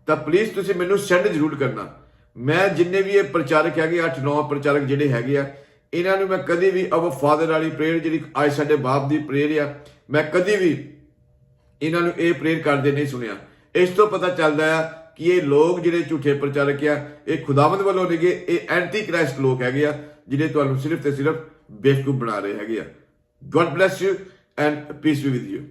ਤਾਂ ਪਲੀਜ਼ ਤੁਸੀਂ ਮੈਨੂੰ ਸੈਂਡ ਜ਼ਰੂਰ ਕਰਨਾ। ਮੈਂ ਜਿੰਨੇ ਵੀ ਇਹ ਪ੍ਰਚਾਰਕ ਹੈਗੇ 8-9 ਪ੍ਰਚਾਰਕ ਜਿਹੜੇ ਹੈਗੇ ਆ, ਇਹਨਾਂ ਨੂੰ ਮੈਂ ਕਦੀ ਵੀ ਅਵ ਫਾਦਰ ਵਾਲੀ ਪ੍ਰੇਅਰ ਜਿਹੜੀ ਆਏ ਸਾਡੇ ਬਾਪ ਦੀ ਪ੍ਰੇਅਰ ਆ, ਮੈਂ ਕਦੀ ਵੀ ਇਹਨਾਂ ਨੂੰ ਇਹ ਪ੍ਰੇਅਰ ਕਰਦੇ ਨਹੀਂ ਸੁਣਿਆ। ਇਸ ਤੋਂ ਪਤਾ ਚੱਲਦਾ ਆ ਕਿ ਇਹ ਲੋਕ ਜਿਹੜੇ ਝੂਠੇ ਪ੍ਰਚਾਰਕ ਆ, ਇਹ ਖੁਦਾਵੰਦ ਵੱਲੋਂ ਨੇਗੇ, ਇਹ ਐਂਟੀ ਕ੍ਰਾਈਸਟ ਲੋਕ ਹੈਗੇ ਆ, ਜਿਹੜੇ ਤੁਹਾਨੂੰ ਸਿਰਫ ਤੇ ਸਿਰਫ ਬੇਵਕੂਫ ਬਣਾ ਰਹੇ ਹੈਗੇ ਆ। God bless you and peace be with you